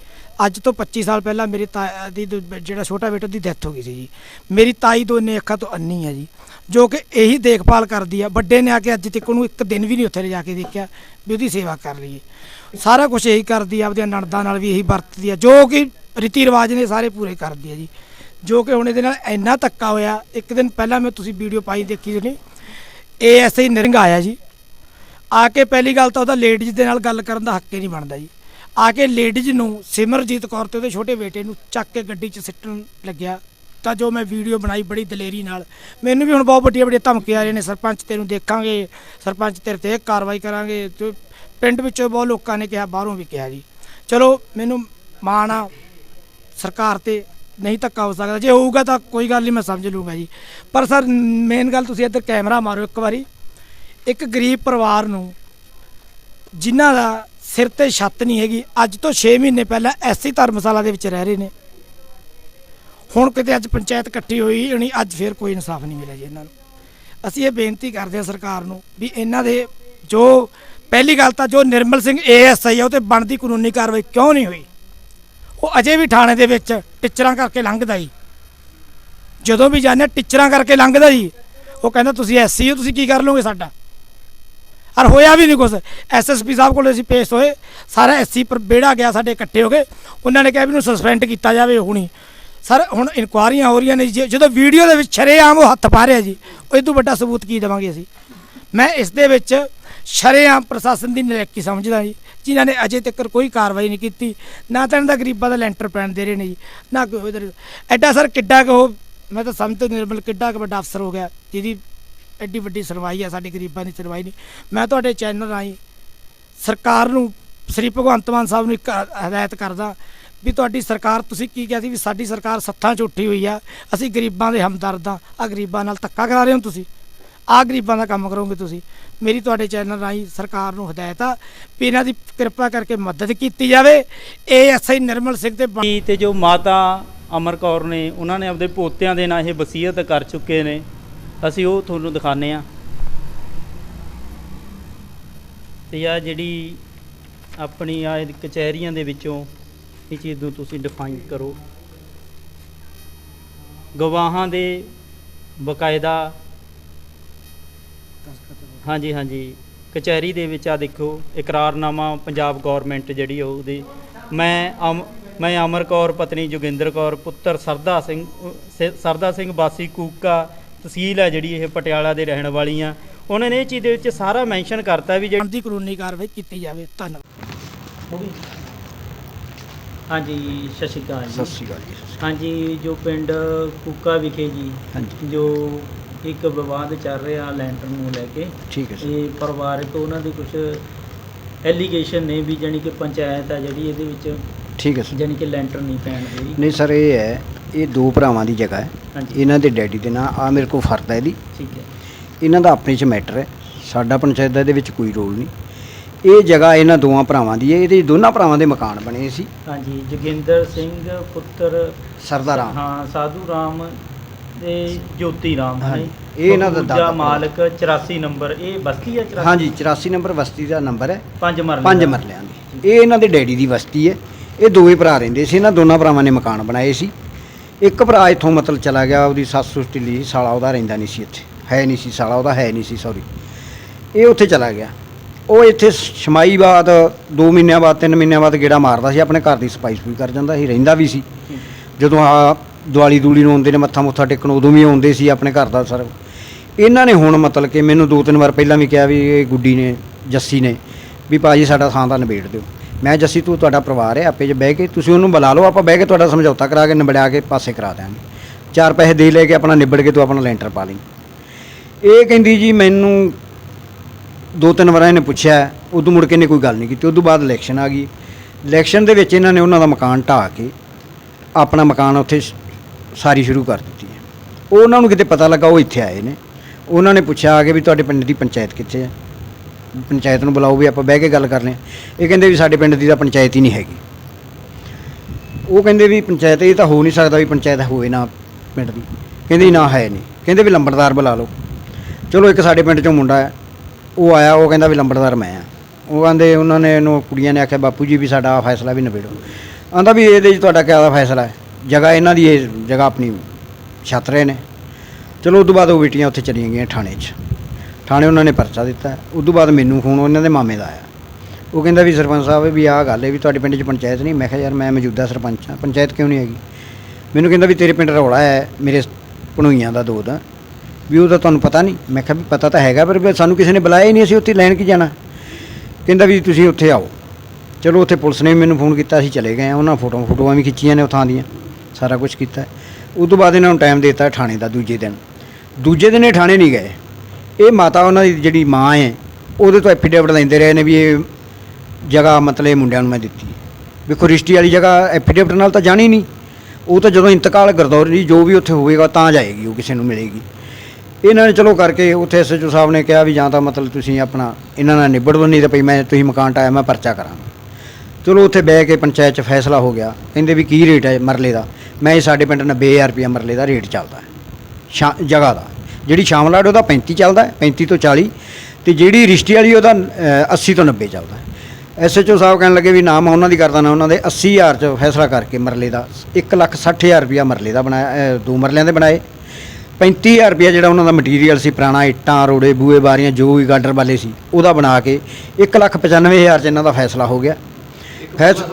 ਅੱਜ ਤੋਂ 25 ਸਾਲ ਪਹਿਲਾਂ ਮੇਰੀ ਤਾਇਆ ਦੀ ਦੋ- ਜਿਹੜਾ ਛੋਟਾ ਬੇਟਾ ਦੀ ਡੈਥ ਹੋ ਗਈ ਸੀ ਜੀ। ਮੇਰੀ ਤਾਈ ਦੋਨੇ ਅੱਖਾਂ ਤੋਂ ਅੰਨੀ ਹੈ ਜੀ, ਜੋ ਕਿ ਇਹੀ ਦੇਖਭਾਲ ਕਰਦੀ ਆ। ਵੱਡੇ ਨੇ ਆ ਕੇ ਅੱਜ ਤੱਕ ਉਹਨੂੰ ਇੱਕ ਦਿਨ ਵੀ ਨਹੀਂ ਉੱਥੇ ਲਿਜਾ ਕੇ ਦੇਖਿਆ ਵੀ ਉਹਦੀ ਸੇਵਾ ਕਰ ਲਈਏ। ਸਾਰਾ ਕੁਝ ਇਹੀ ਕਰਦੀ ਆ, ਆਪਦੀਆਂ ਨਣਦਾਂ ਨਾਲ ਵੀ ਇਹੀ ਵਰਤਦੀ ਆ, ਜੋ ਕਿ ਰੀਤੀ ਰਿਵਾਜ ਨੇ ਸਾਰੇ ਪੂਰੇ ਕਰਦੀ ਆ ਜੀ। ਜੋ ਕਿ ਹੁਣ ਇਹਦੇ ਨਾਲ ਇੰਨਾ ਧੱਕਾ ਹੋਇਆ, ਇੱਕ ਦਿਨ ਪਹਿਲਾਂ ਮੈਂ ਤੁਸੀਂ ਵੀਡੀਓ ਪਾਈ, ਦੇਖੀ ਨਹੀਂ ਇਹ ਐਸੇ ਹੀ ਨਿਰੰਗ ਆਇਆ ਜੀ। ਆ ਕੇ ਪਹਿਲੀ ਗੱਲ ਤਾਂ ਉਹਦਾ ਲੇਡੀਜ਼ ਦੇ ਨਾਲ ਗੱਲ ਕਰਨ ਦਾ ਹੱਕ ਹੀ ਨਹੀਂ ਬਣਦਾ ਜੀ। ਆ ਕੇ ਲੇਡੀਜ਼ ਨੂੰ ਸਿਮਰਜੀਤ ਕੌਰ ਤੇ ਉਹਦੇ ਛੋਟੇ ਬੇਟੇ ਨੂੰ ਚੱਕ ਕੇ ਗੱਡੀ 'ਚ ਸਿੱਟਣ ਲੱਗਿਆ। ਤਾਂ ਜੋ ਮੈਂ ਵੀਡੀਓ ਬਣਾਈ ਬੜੀ ਦਲੇਰੀ ਨਾਲ। ਮੈਨੂੰ ਵੀ ਹੁਣ ਬਹੁਤ ਵੱਡੀਆਂ ਵੱਡੀਆਂ ਧਮਕੀਆਂ ਆ ਰਹੀਆਂ ਨੇ, ਸਰਪੰਚ ਤੈਨੂੰ ਦੇਖਾਂਗੇ, ਸਰਪੰਚ ਤੇਰੇ ਤੇ ਕਾਰਵਾਈ ਕਰਾਂਗੇ। ਤੇ ਪਿੰਡ ਵਿੱਚੋਂ ਬਹੁਤ ਲੋਕਾਂ ਨੇ ਕਿਹਾ, ਬਾਹਰੋਂ ਵੀ ਕਿਹਾ ਜੀ। ਚਲੋ, ਮੈਨੂੰ ਮਾਣ ਆ ਸਰਕਾਰ ਤੇ। ਨਹੀਂ ਧੱਕਾ ਹੋ ਸਕਦਾ। ਜੇ ਹੋਊਗਾ ਤਾਂ ਕੋਈ ਗੱਲ ਨਹੀਂ, ਮੈਂ ਸਮਝ ਲੂੰਗਾ ਜੀ। ਪਰ ਸਰ ਮੇਨ ਗੱਲ ਤੁਸੀਂ ਇੱਧਰ ਕੈਮਰਾ ਮਾਰੋ ਇੱਕ ਵਾਰੀ। ਇੱਕ ਗਰੀਬ ਪਰਿਵਾਰ ਨੂੰ ਜਿਨ੍ਹਾਂ ਦਾ ਸਿਰ ਤੇ ਛੱਤ ਨਹੀਂ ਹੈਗੀ, ਅੱਜ ਤੋਂ 6 ਮਹੀਨੇ ਪਹਿਲਾਂ ਐਸੀ ਧਰਮਸ਼ਾਲਾ ਦੇ ਵਿੱਚ ਰਹਿ ਰਹੇ ਨੇ। ਹੁਣ ਕਿਤੇ ਅੱਜ ਪੰਚਾਇਤ ਇਕੱਠੀ ਹੋਈ, ਯਾਨੀ ਅੱਜ ਫੇਰ ਕੋਈ ਇਨਸਾਫ ਨਹੀਂ ਮਿਲਿਆ ਜੀ ਇਹਨਾਂ ਨੂੰ। ਅਸੀਂ ਇਹ ਬੇਨਤੀ ਕਰਦੇ ਹਾਂ ਸਰਕਾਰ ਨੂੰ ਵੀ ਇਹਨਾਂ ਦੇ ਜੋ, ਪਹਿਲੀ ਗੱਲ ਤਾਂ ਜੋ ਨਿਰਮਲ ਸਿੰਘ ਏਐਸਆਈ ਆ ਉਹ ਤੇ ਬਣਦੀ ਕਾਨੂੰਨੀ ਕਾਰਵਾਈ ਕਿਉਂ ਨਹੀਂ ਹੋਈ? ਉਹ ਅਜੇ ਵੀ ਥਾਣੇ ਦੇ ਵਿੱਚ ਟਿਚਰਾਂ ਕਰਕੇ ਲੰਘਦਾ ਜੀ ਜਦੋਂ ਵੀ ਜਾਂਦੇ ਟਿਚਰਾਂ ਕਰਕੇ ਲੰਘਦਾ ਜੀ ਉਹ ਕਹਿੰਦਾ ਤੁਸੀਂ ਐਸਸੀ ਹੋ ਤੁਸੀਂ ਕੀ ਕਰ ਲਓਗੇ ਸਾਡਾ? ਔਰ ਹੋਇਆ ਵੀ ਨਹੀਂ ਕੁਛ। ਐਸਐਸਪੀ ਸਾਹਿਬ ਕੋਲ ਅਸੀਂ ਪੇਸ਼ ਹੋਏ। ਸਾਰਾ ਐਸਸੀ ਪਰ ਬੇੜਾ ਗਿਆ ਸਾਡੇ ਇਕੱਠੇ ਹੋ ਗਏ ਉਹਨਾਂ ਨੇ ਕਿਹਾ ਵੀ ਇਹਨੂੰ ਸਸਪੈਂਡ ਕੀਤਾ ਜਾਵੇ ਹੁਣੀ ਸਰ ਹੁਣ ਇਨਕੁਆਰੀਆਂ ਹੋ ਰਹੀਆਂ ਨੇ ਜੀ, ਜਦੋਂ ਵੀਡੀਓ ਦੇ ਵਿੱਚ ਸ਼ਰੇਆਮ ਉਹ ਹੱਥ ਪਾ ਰਿਹਾ ਜੀ ਉਹ ਇਹ ਤੋਂ ਵੱਡਾ ਸਬੂਤ ਕੀ ਦੇਵਾਂਗੇ ਅਸੀਂ? ਮੈਂ ਇਸ ਦੇ ਵਿੱਚ ਸ਼ਰੇਆਮ ਪ੍ਰਸ਼ਾਸਨ ਦੀ ਨਲੇਕੀ ਸਮਝਦਾ ਜੀ। ਜਿਨ੍ਹਾਂ ਨੇ ਅਜੇ ਤੱਕ ਕੋਈ ਕਾਰਵਾਈ ਨਹੀਂ ਕੀਤੀ, ਨਾ ਤਾਂ ਇਹਨਾਂ ਦਾ ਗਰੀਬਾਂ ਦਾ ਲੈਂਟਰ ਪੈਣ ਦੇ ਰਹੇ ਨੇ ਜੀ, ਨਾ ਕੋਈ ਇਧਰ। ਐਡਾ ਸਰ ਕਿੱਡਾ ਕੁ ਉਹ, ਮੈਂ ਤਾਂ ਸਮਝ ਨਿਰਮਲ ਕਿੱਡਾ ਕੁ ਵੱਡਾ ਅਫਸਰ ਹੋ ਗਿਆ, ਜਿਹਦੀ ਐਡੀ ਵੱਡੀ ਸੁਣਵਾਈ ਆ, ਸਾਡੇ ਗਰੀਬਾਂ ਦੀ ਸੁਣਵਾਈ ਨਹੀਂ। ਮੈਂ ਤੁਹਾਡੇ ਚੈਨਲ ਰਾਹੀਂ ਸਰਕਾਰ ਨੂੰ, ਸ੍ਰੀ ਭਗਵੰਤ ਮਾਨ ਸਾਹਿਬ ਨੂੰ ਇੱਕ ਹਦਾਇਤ ਕਰਦਾ ਵੀ ਤੁਹਾਡੀ ਸਰਕਾਰ, ਤੁਸੀਂ ਕੀ ਕਿਹਾ ਸੀ ਵੀ ਸਾਡੀ ਸਰਕਾਰ ਸੱਥਾਂ 'ਚ ਉੱਠੀ ਹੋਈ ਆ, ਅਸੀਂ ਗਰੀਬਾਂ ਦੇ ਹਮਦਰਦ ਆ ਆ ਗਰੀਬਾਂ ਨਾਲ ਧੱਕਾ ਕਰਾ ਰਹੇ ਹੋ ਤੁਸੀਂ ਆ ਗਰੀਬਾਂ ਦਾ ਕੰਮ ਕਰੋਗੇ ਤੁਸੀਂ। ਮੇਰੀ ਤੁਹਾਡੇ ਚੈਨਲ ਰਾਹੀਂ ਸਰਕਾਰ ਨੂੰ ਹਦਾਇਤ ਆ ਵੀ ਇਹਨਾਂ ਦੀ ਕਿਰਪਾ ਕਰਕੇ ਮਦਦ ਕੀਤੀ ਜਾਵੇ। ਇਹ ਐਸਆਈ ਨਿਰਮਲ ਸਿੰਘ ਤੇ ਬਣ- ਜੀ, ਤੇ ਜੋ ਮਾਤਾ ਅਮਰ ਕੌਰ ਨੇ, ਉਹਨਾਂ ਨੇ ਆਪਦੇ ਪੋਤਿਆਂ ਦੇ ਨਾਲ ਇਹ ਵਸੀਅਤ ਕਰ ਚੁੱਕੇ ਨੇ। ਅਸੀਂ ਉਹ ਤੁਹਾਨੂੰ ਦਿਖਾਣੇ ਆ ਤੇ ਆ ਜਿਹੜੀ ਆਪਣੀ ਆ ਕਚਹਿਰੀਆਂ ਦੇ ਵਿੱਚੋਂ ਇਹ ਚੀਜ਼ ਨੂੰ ਤੁਸੀਂ ਡਿਫਾਈਨ ਕਰੋ। ਗਵਾਹਾਂ ਦੇ ਬਕਾਇਦਾ ਹਾਂਜੀ ਹਾਂਜੀ। ਕਚਹਿਰੀ ਦੇ ਵਿੱਚ ਆ ਦੇਖੋ ਇਕਰਾਰਨਾਮਾ ਪੰਜਾਬ ਗਵਰਨਮੈਂਟ ਜਿਹੜੀ ਉਹਦੀ। ਮੈਂ ਅਮ ਮੈਂ ਅਮਰ ਕੌਰ ਪਤਨੀ ਜੋਗਿੰਦਰ ਕੌਰ ਪੁੱਤਰ ਸਰਦਾ ਸਿੰਘ ਸਰਦਾ ਸਿੰਘ ਵਾਸੀ ਕੂਕਾ ਤਹਿਸੀਲ ਹੈ ਜਿਹੜੀ ਇਹ ਪਟਿਆਲਾ ਦੇ ਰਹਿਣ ਵਾਲੀ ਆ ਉਹਨਾਂ ਨੇ ਇਹ ਚੀਜ਼ ਦੇ ਵਿੱਚ ਸਾਰਾ ਮੈਂਸ਼ਨ ਕਰਤਾ ਵੀ ਜਿਹੜੀ ਕਾਨੂੰਨੀ ਕਾਰਵਾਈ ਕੀਤੀ ਜਾਵੇ। ਧੰਨਵਾਦ। ਹਾਂਜੀ ਸਤਿ ਸ਼੍ਰੀ ਅਕਾਲ ਸਤਿ ਜੀ ਸ਼੍ਰੀ ਅਕਾਲ ਜੀ ਸਤਿ ਹਾਂਜੀ ਜੋ ਪਿੰਡ ਕੂਕਾ ਵਿਖੇ ਜੀ ਜੋ ਇੱਕ ਵਿਵਾਦ ਚੱਲ ਰਿਹਾ ਲੈਂਟਰ ਨੂੰ ਲੈ ਕੇ। ਠੀਕ ਹੈ ਸਰ। ਇਹ ਪਰਿਵਾਰਕ ਉਹਨਾਂ ਦੇ ਕੁਝ ਐਲੀਗੇਸ਼ਨ ਨੇ ਵੀ ਜਾਣੀ ਕਿ ਪੰਚਾਇਤ ਆ ਜਿਹੜੀ ਇਹਦੇ ਵਿੱਚ ਠੀਕ ਹੈ ਸਰ। ਜਾਣੀ ਕਿ ਲੈਂਟਰ ਨਹੀਂ ਪੈਣ ਦੇ ਨਹੀਂ ਸਰ ਇਹ ਹੈ ਇਹ ਦੋ ਭਰਾਵਾਂ ਦੀ ਜਗ੍ਹਾ ਹੈ। ਹਾਂਜੀ। ਇਹਨਾਂ ਦੇ ਡੈਡੀ ਦੇ ਨਾਂ ਆ ਮੇਰੇ ਕੋਲ ਫਰਦ ਹੈ ਇਹਦੀ। ਠੀਕ ਹੈ। ਇਹਨਾਂ ਦਾ ਆਪਣੇ 'ਚ ਮੈਟਰ ਹੈ। ਸਾਡਾ ਪੰਚਾਇਤ ਦਾ ਇਹਦੇ ਵਿੱਚ ਕੋਈ ਰੋਲ ਨਹੀਂ। ਇਹ ਜਗ੍ਹਾ ਇਹਨਾਂ ਦੋਵਾਂ ਭਰਾਵਾਂ ਦੀ ਹੈ। ਇਹਦੇ ਦੋਨਾਂ ਭਰਾਵਾਂ ਦੇ ਮਕਾਨ ਬਣੇ ਸੀ। ਹਾਂਜੀ ਜੋਗਿੰਦਰ ਸਿੰਘ ਪੁੱਤਰ ਸਰਦਾਰ ਰਾਮ। ਹਾਂ ਸਾਧੂ ਰਾਮ ਤੇ ਜੋਤੀ ਰਾਮ ਹਾਂਜੀ, ਇਹ ਇਹਨਾਂ ਦਾ ਦੂਜਾ ਦਾਦਾ ਮਾਲਕ 84 ਨੰਬਰ ਇਹ ਬਸਤੀ ਹੈ 84 ਹਾਂਜੀ 84 ਨੰਬਰ ਬਸਤੀ ਦਾ ਨੰਬਰ ਹੈ। ਪੰਜ ਮਰਲੇ ਪੰਜ ਦਾ। ਮਰਲਿਆਂ ਦੀ। ਇਹ ਇਹਨਾਂ ਦੇ ਡੈਡੀ ਦੀ ਬਸਤੀ ਹੈ। ਇਹ ਦੋਵੇਂ ਭਰਾ ਰਹਿੰਦੇ ਸੀ। ਇਹਨਾਂ ਦੋਨਾਂ ਭਰਾਵਾਂ ਨੇ ਮਕਾਨ ਬਣਾਏ ਸੀ। ਇੱਕ ਭਰਾ ਇੱਥੋਂ ਮਤਲਬ ਚਲਾ ਗਿਆ ਉਹਦੀ ਸੱਸ ਸੁਸ ਢਿੱਲੀ ਸੀ ਸਾਲਾ ਉਹਦਾ ਰਹਿੰਦਾ ਨਹੀਂ ਸੀ ਇੱਥੇ। ਹੈ ਨਹੀਂ ਸੀ ਸਾਲਾ ਉਹਦਾ ਹੈ ਨਹੀਂ ਸੀ ਸੌਰੀ ਇਹ ਉੱਥੇ ਚਲਾ ਗਿਆ। ਉਹ ਇੱਥੇ ਛਮਾਈ ਬਾਅਦ 2 ਮਹੀਨਿਆਂ ਬਾਅਦ 3 ਮਹੀਨਿਆਂ ਬਾਅਦ ਗੇੜਾ ਮਾਰਦਾ ਸੀ। ਆਪਣੇ ਘਰ ਦੀ ਸਫ਼ਾਈ ਸਫੂਈ ਕਰ ਜਾਂਦਾ ਸੀ ਰਹਿੰਦਾ ਵੀ ਸੀ। ਜਦੋਂ ਆ ਦੀਵਾਲੀ ਦੂਲੀ ਨੂੰ ਆਉਂਦੇ ਨੇ, ਮੱਥਾ ਮੁੱਥਾ ਟੇਕਣ, ਉਦੋਂ ਵੀ ਆਉਂਦੇ ਸੀ ਆਪਣੇ ਘਰ ਦਾ ਸਰ। ਇਹਨਾਂ ਨੇ ਹੁਣ ਮਤਲਬ ਕਿ ਮੈਨੂੰ ਦੋ ਤਿੰਨ ਵਾਰ ਪਹਿਲਾਂ ਵੀ ਕਿਹਾ ਵੀ ਇਹ ਗੁੱਡੀ ਨੇ, ਜੱਸੀ ਨੇ, ਵੀ ਭਾਜੀ ਸਾਡਾ ਥਾਂ ਦਾ ਨਿਬੇੜ ਦਿਓ। ਮੈਂ ਜੱਸੀ, ਤੂੰ ਤੁਹਾਡਾ ਪਰਿਵਾਰ ਹੈ, ਆਪੇ 'ਚ ਬਹਿ ਕੇ ਤੁਸੀਂ ਉਹਨੂੰ ਬੁਲਾ ਲਓ, ਆਪਾਂ ਬਹਿ ਕੇ ਤੁਹਾਡਾ ਸਮਝੌਤਾ ਕਰਾ ਕੇ ਨਿਬੜਿਆ ਕੇ ਪਾਸੇ ਕਰਾ ਦਿਆਂਗੇ। ਚਾਰ ਪੈਸੇ ਦੇ ਲੈ ਕੇ ਆਪਣਾ ਨਿਬੜ ਕੇ ਤੂੰ ਆਪਣਾ ਲੈਂਟਰ ਪਾ ਲਈ। ਇਹ ਕਹਿੰਦੀ ਜੀ ਮੈਨੂੰ ਦੋ ਤਿੰਨ ਵਾਰ ਇਹਨੇ ਪੁੱਛਿਆ, ਉਦੋਂ ਮੁੜ ਕੇ ਨੇ ਕੋਈ ਗੱਲ ਨਹੀਂ ਕੀਤੀ। ਉਦੋਂ ਬਾਅਦ ਇਲੈਕਸ਼ਨ ਆ ਗਈ। ਇਲੈਕਸ਼ਨ ਦੇ ਵਿੱਚ ਇਹਨਾਂ ਨੇ ਉਹਨਾਂ ਦਾ ਮਕਾਨ ਢਾਹ ਕੇ ਆਪਣਾ ਮਕਾਨ ਉੱਥੇ ਸਾਰੀ ਸ਼ੁਰੂ ਕਰ ਦਿੱਤੀ ਹੈ। ਉਹ ਉਹਨਾਂ ਨੂੰ ਕਿਤੇ ਪਤਾ ਲੱਗਾ ਉਹ ਇੱਥੇ ਆਏ ਨੇ। ਉਹਨਾਂ ਨੇ ਪੁੱਛਿਆ ਆ ਕੇ ਵੀ ਤੁਹਾਡੇ ਪਿੰਡ ਦੀ ਪੰਚਾਇਤ ਕਿੱਥੇ ਹੈ? ਪੰਚਾਇਤ ਨੂੰ ਬੁਲਾਓ ਵੀ ਆਪਾਂ ਬਹਿ ਕੇ ਗੱਲ ਕਰ ਰਹੇ ਇਹ ਕਹਿੰਦੇ ਵੀ ਸਾਡੇ ਪਿੰਡ ਦੀ ਤਾਂ ਪੰਚਾਇਤ ਹੀ ਨਹੀਂ ਹੈਗੀ। ਉਹ ਕਹਿੰਦੇ ਵੀ ਪੰਚਾਇਤ, ਇਹ ਤਾਂ ਹੋ ਨਹੀਂ ਸਕਦਾ ਵੀ ਪੰਚਾਇਤ ਹੋਵੇ ਨਾ ਪਿੰਡ ਦੀ। ਕਹਿੰਦੇ ਨਾ ਹੈ ਨਹੀਂ। ਕਹਿੰਦੇ ਵੀ ਲੰਬੜਦਾਰ ਬੁਲਾ ਲਓ। ਚਲੋ ਇੱਕ ਸਾਡੇ ਪਿੰਡ ਚੋਂ ਮੁੰਡਾ ਹੈ। ਉਹ ਆਇਆ, ਉਹ ਕਹਿੰਦਾ ਵੀ ਲੰਬੜਦਾਰ ਮੈਂ ਆ ਉਹ ਕਹਿੰਦੇ ਉਹਨਾਂ ਨੇ ਇਹਨੂੰ ਕੁੜੀਆਂ ਨੇ ਆਖਿਆ, ਬਾਪੂ ਜੀ ਵੀ ਸਾਡਾ ਆਹ ਫੈਸਲਾ ਵੀ ਨਿਬੇੜੋ। ਆਂਦਾ ਵੀ ਇਹਦੇ 'ਚ ਤੁਹਾਡਾ ਕਿਆ ਦਾ ਫੈਸਲਾ ਹੈ? ਜਗ੍ਹਾ ਇਹਨਾਂ ਦੀ, ਇਹ ਜਗ੍ਹਾ ਆਪਣੀ ਛੱਤ ਰਹੇ ਨੇ। ਚਲੋ ਉਸ ਤੋਂ ਬਾਅਦ ਉਹ ਬੇਟੀਆਂ ਉੱਥੇ ਚਲੀਆਂ ਗਈਆਂ ਥਾਣੇ 'ਚ। ਥਾਣੇ ਉਹਨਾਂ ਨੇ ਪਰਚਾ ਦਿੱਤਾ। ਉਸ ਤੋਂ ਬਾਅਦ ਮੈਨੂੰ ਫੋਨ ਉਹਨਾਂ ਦੇ ਮਾਮੇ ਦਾ ਆਇਆ। ਉਹ ਕਹਿੰਦਾ ਵੀ ਸਰਪੰਚ ਸਾਹਿਬ, ਵੀ ਆਹ ਗੱਲ ਹੈ ਵੀ ਤੁਹਾਡੇ ਪਿੰਡ 'ਚ ਪੰਚਾਇਤ ਨਹੀਂ। ਮੈਂ ਕਿਹਾ, ਯਾਰ, ਮੈਂ ਮੌਜੂਦਾ ਸਰਪੰਚ ਹਾਂ। ਪੰਚਾਇਤ ਕਿਉਂ ਨਹੀਂ ਹੈਗੀ? ਮੈਨੂੰ ਕਹਿੰਦਾ ਵੀ ਤੇਰੇ ਪਿੰਡ ਰੌਲਾ ਹੈ, ਮੇਰੇ ਭਣੋਈਆਂ ਦਾ ਦੋ ਦਾ। ਵੀ ਉਹਦਾ ਤੁਹਾਨੂੰ ਪਤਾ ਨਹੀਂ। ਮੈਂ ਕਿਹਾ ਵੀ ਪਤਾ ਤਾਂ ਹੈਗਾ, ਪਰ ਸਾਨੂੰ ਕਿਸੇ ਨੇ ਬੁਲਾਇਆ ਹੀ ਨਹੀਂ, ਅਸੀਂ ਉੱਥੇ ਲੈਣ ਕੀ ਜਾਣਾ? ਕਹਿੰਦਾ ਵੀ ਤੁਸੀਂ ਉੱਥੇ ਆਓ। ਚਲੋ, ਉੱਥੇ ਪੁਲਿਸ ਨੇ ਵੀ ਮੈਨੂੰ ਫੋਨ ਕੀਤਾ, ਅਸੀਂ ਚਲੇ ਗਏ ਹਾਂ। ਉਹਨਾਂ ਫੋਟੋਆਂ ਫੋਟੋਆਂ ਵੀ ਖਿੱਚੀਆਂ ਨੇ ਉਹ ਦੀਆਂ। ਸਾਰਾ ਕੁਝ ਕੀਤਾ ਉਸ ਤੋਂ ਬਾਅਦ ਇਹਨਾਂ ਨੂੰ ਟਾਈਮ ਦਿੱਤਾ ਥਾਣੇ ਦਾ ਦੂਜੇ ਦਿਨ। ਦੂਜੇ ਦਿਨ ਇਹ ਥਾਣੇ ਨਹੀਂ ਗਏ। ਇਹ ਮਾਤਾ ਉਹਨਾਂ ਦੀ ਜਿਹੜੀ ਮਾਂ ਹੈ, ਉਹਦੇ ਤੋਂ ਐਫੀਡੇਵਿਟ ਲੈਂਦੇ ਰਹੇ ਨੇ ਵੀ ਇਹ ਜਗ੍ਹਾ ਮਤਲਬ ਇਹ ਮੁੰਡਿਆਂ ਨੂੰ ਮੈਂ ਦਿੱਤੀ ਵੇਖੋ, ਰਿਸ਼ਤੀ ਵਾਲੀ ਜਗ੍ਹਾ ਐਫੀਡੇਵਿਟ ਨਾਲ ਤਾਂ ਜਾਣੀ ਨਹੀਂ। ਉਹ ਤਾਂ ਜਦੋਂ ਇੰਤਕਾਲ ਗਰਦੌਰ ਜੀ ਜੋ ਵੀ ਉੱਥੇ ਹੋਵੇਗਾ, ਤਾਂ ਜਾਏਗੀ, ਉਹ ਕਿਸੇ ਨੂੰ ਮਿਲੇਗੀ। ਇਹਨਾਂ ਨੇ ਚਲੋ ਕਰਕੇ ਉੱਥੇ ਐਸਐਚਓ ਸਾਹਿਬ ਨੇ ਕਿਹਾ ਵੀ ਜਾਂ ਤਾਂ ਮਤਲਬ ਤੁਸੀਂ ਆਪਣਾ ਇਹਨਾਂ ਨਾਲ ਨਿਬੜ ਨਹੀਂ ਤਾਂ ਭਈ ਮੈਂ ਤੁਸੀਂ ਮਕਾਨ ਟਾਇਆ ਮੈਂ ਪਰਚਾ ਕਰਾਂ ਚਲੋ ਉੱਥੇ ਬਹਿ ਕੇ ਪੰਚਾਇਤ 'ਚ ਫੈਸਲਾ ਹੋ ਗਿਆ। ਕਹਿੰਦੇ ਵੀ ਕੀ ਰੇਟ ਹੈ ਮਰਲੇ ਦਾ? ਮੈਂ ਸਾਡੇ ਪਿੰਡ 90000 ਰੁਪਏ ਮਰਲੇ ਦਾ ਰੇਟ ਚੱਲਦਾ ਹੈ। ਸ਼ਾ ਜਗ੍ਹਾ ਦਾ। ਜਿਹੜੀ ਸ਼ਾਮਲਾੜ ਉਹਦਾ 35 ਚੱਲਦਾ ਹੈ 35 ਤੋਂ 40 ਤੇ ਜਿਹੜੀ ਰਿਸ਼ਤੀ ਵਾਲੀ ਉਹਦਾ ਅ, 80 ਤੋਂ 90 ਚੱਲਦਾ ਹੈ। ਐਸਐਚਓ ਸਾਹਿਬ ਕਹਿਣ ਲੱਗੇ ਵੀ ਨਾ ਮੈਂ ਉਹਨਾਂ ਦੀ ਕਰਦਾ ਨਾ ਉਹਨਾਂ ਦੇ। 80000 ਚ ਫੈਸਲਾ ਕਰਕੇ ਮਰਲੇ ਦਾ 160000 ਰੁਪਇਆ ਮਰਲੇ ਦਾ ਬਣਾਇਆ ਦੋ ਮਰਲਿਆਂ ਦੇ ਬਣਾਏ। 35000 ਰੁਪਇਆ ਜਿਹੜਾ ਉਹਨਾਂ ਦਾ ਮਟੀਰੀਅਲ ਸੀ ਪੁਰਾਣਾ ਇੱਟਾਂ ਰੋੜੇ ਬੂਏ ਬਾਰੀਆਂ ਜੋ ਵੀ ਗਾਡਰ ਵਾਲੇ ਸੀ ਉਹਦਾ ਬਣਾ ਕੇ 195000 ਚ ਇਹਨਾਂ ਦਾ ਫੈਸਲਾ ਹੋ ਗਿਆ। ਫੈਸ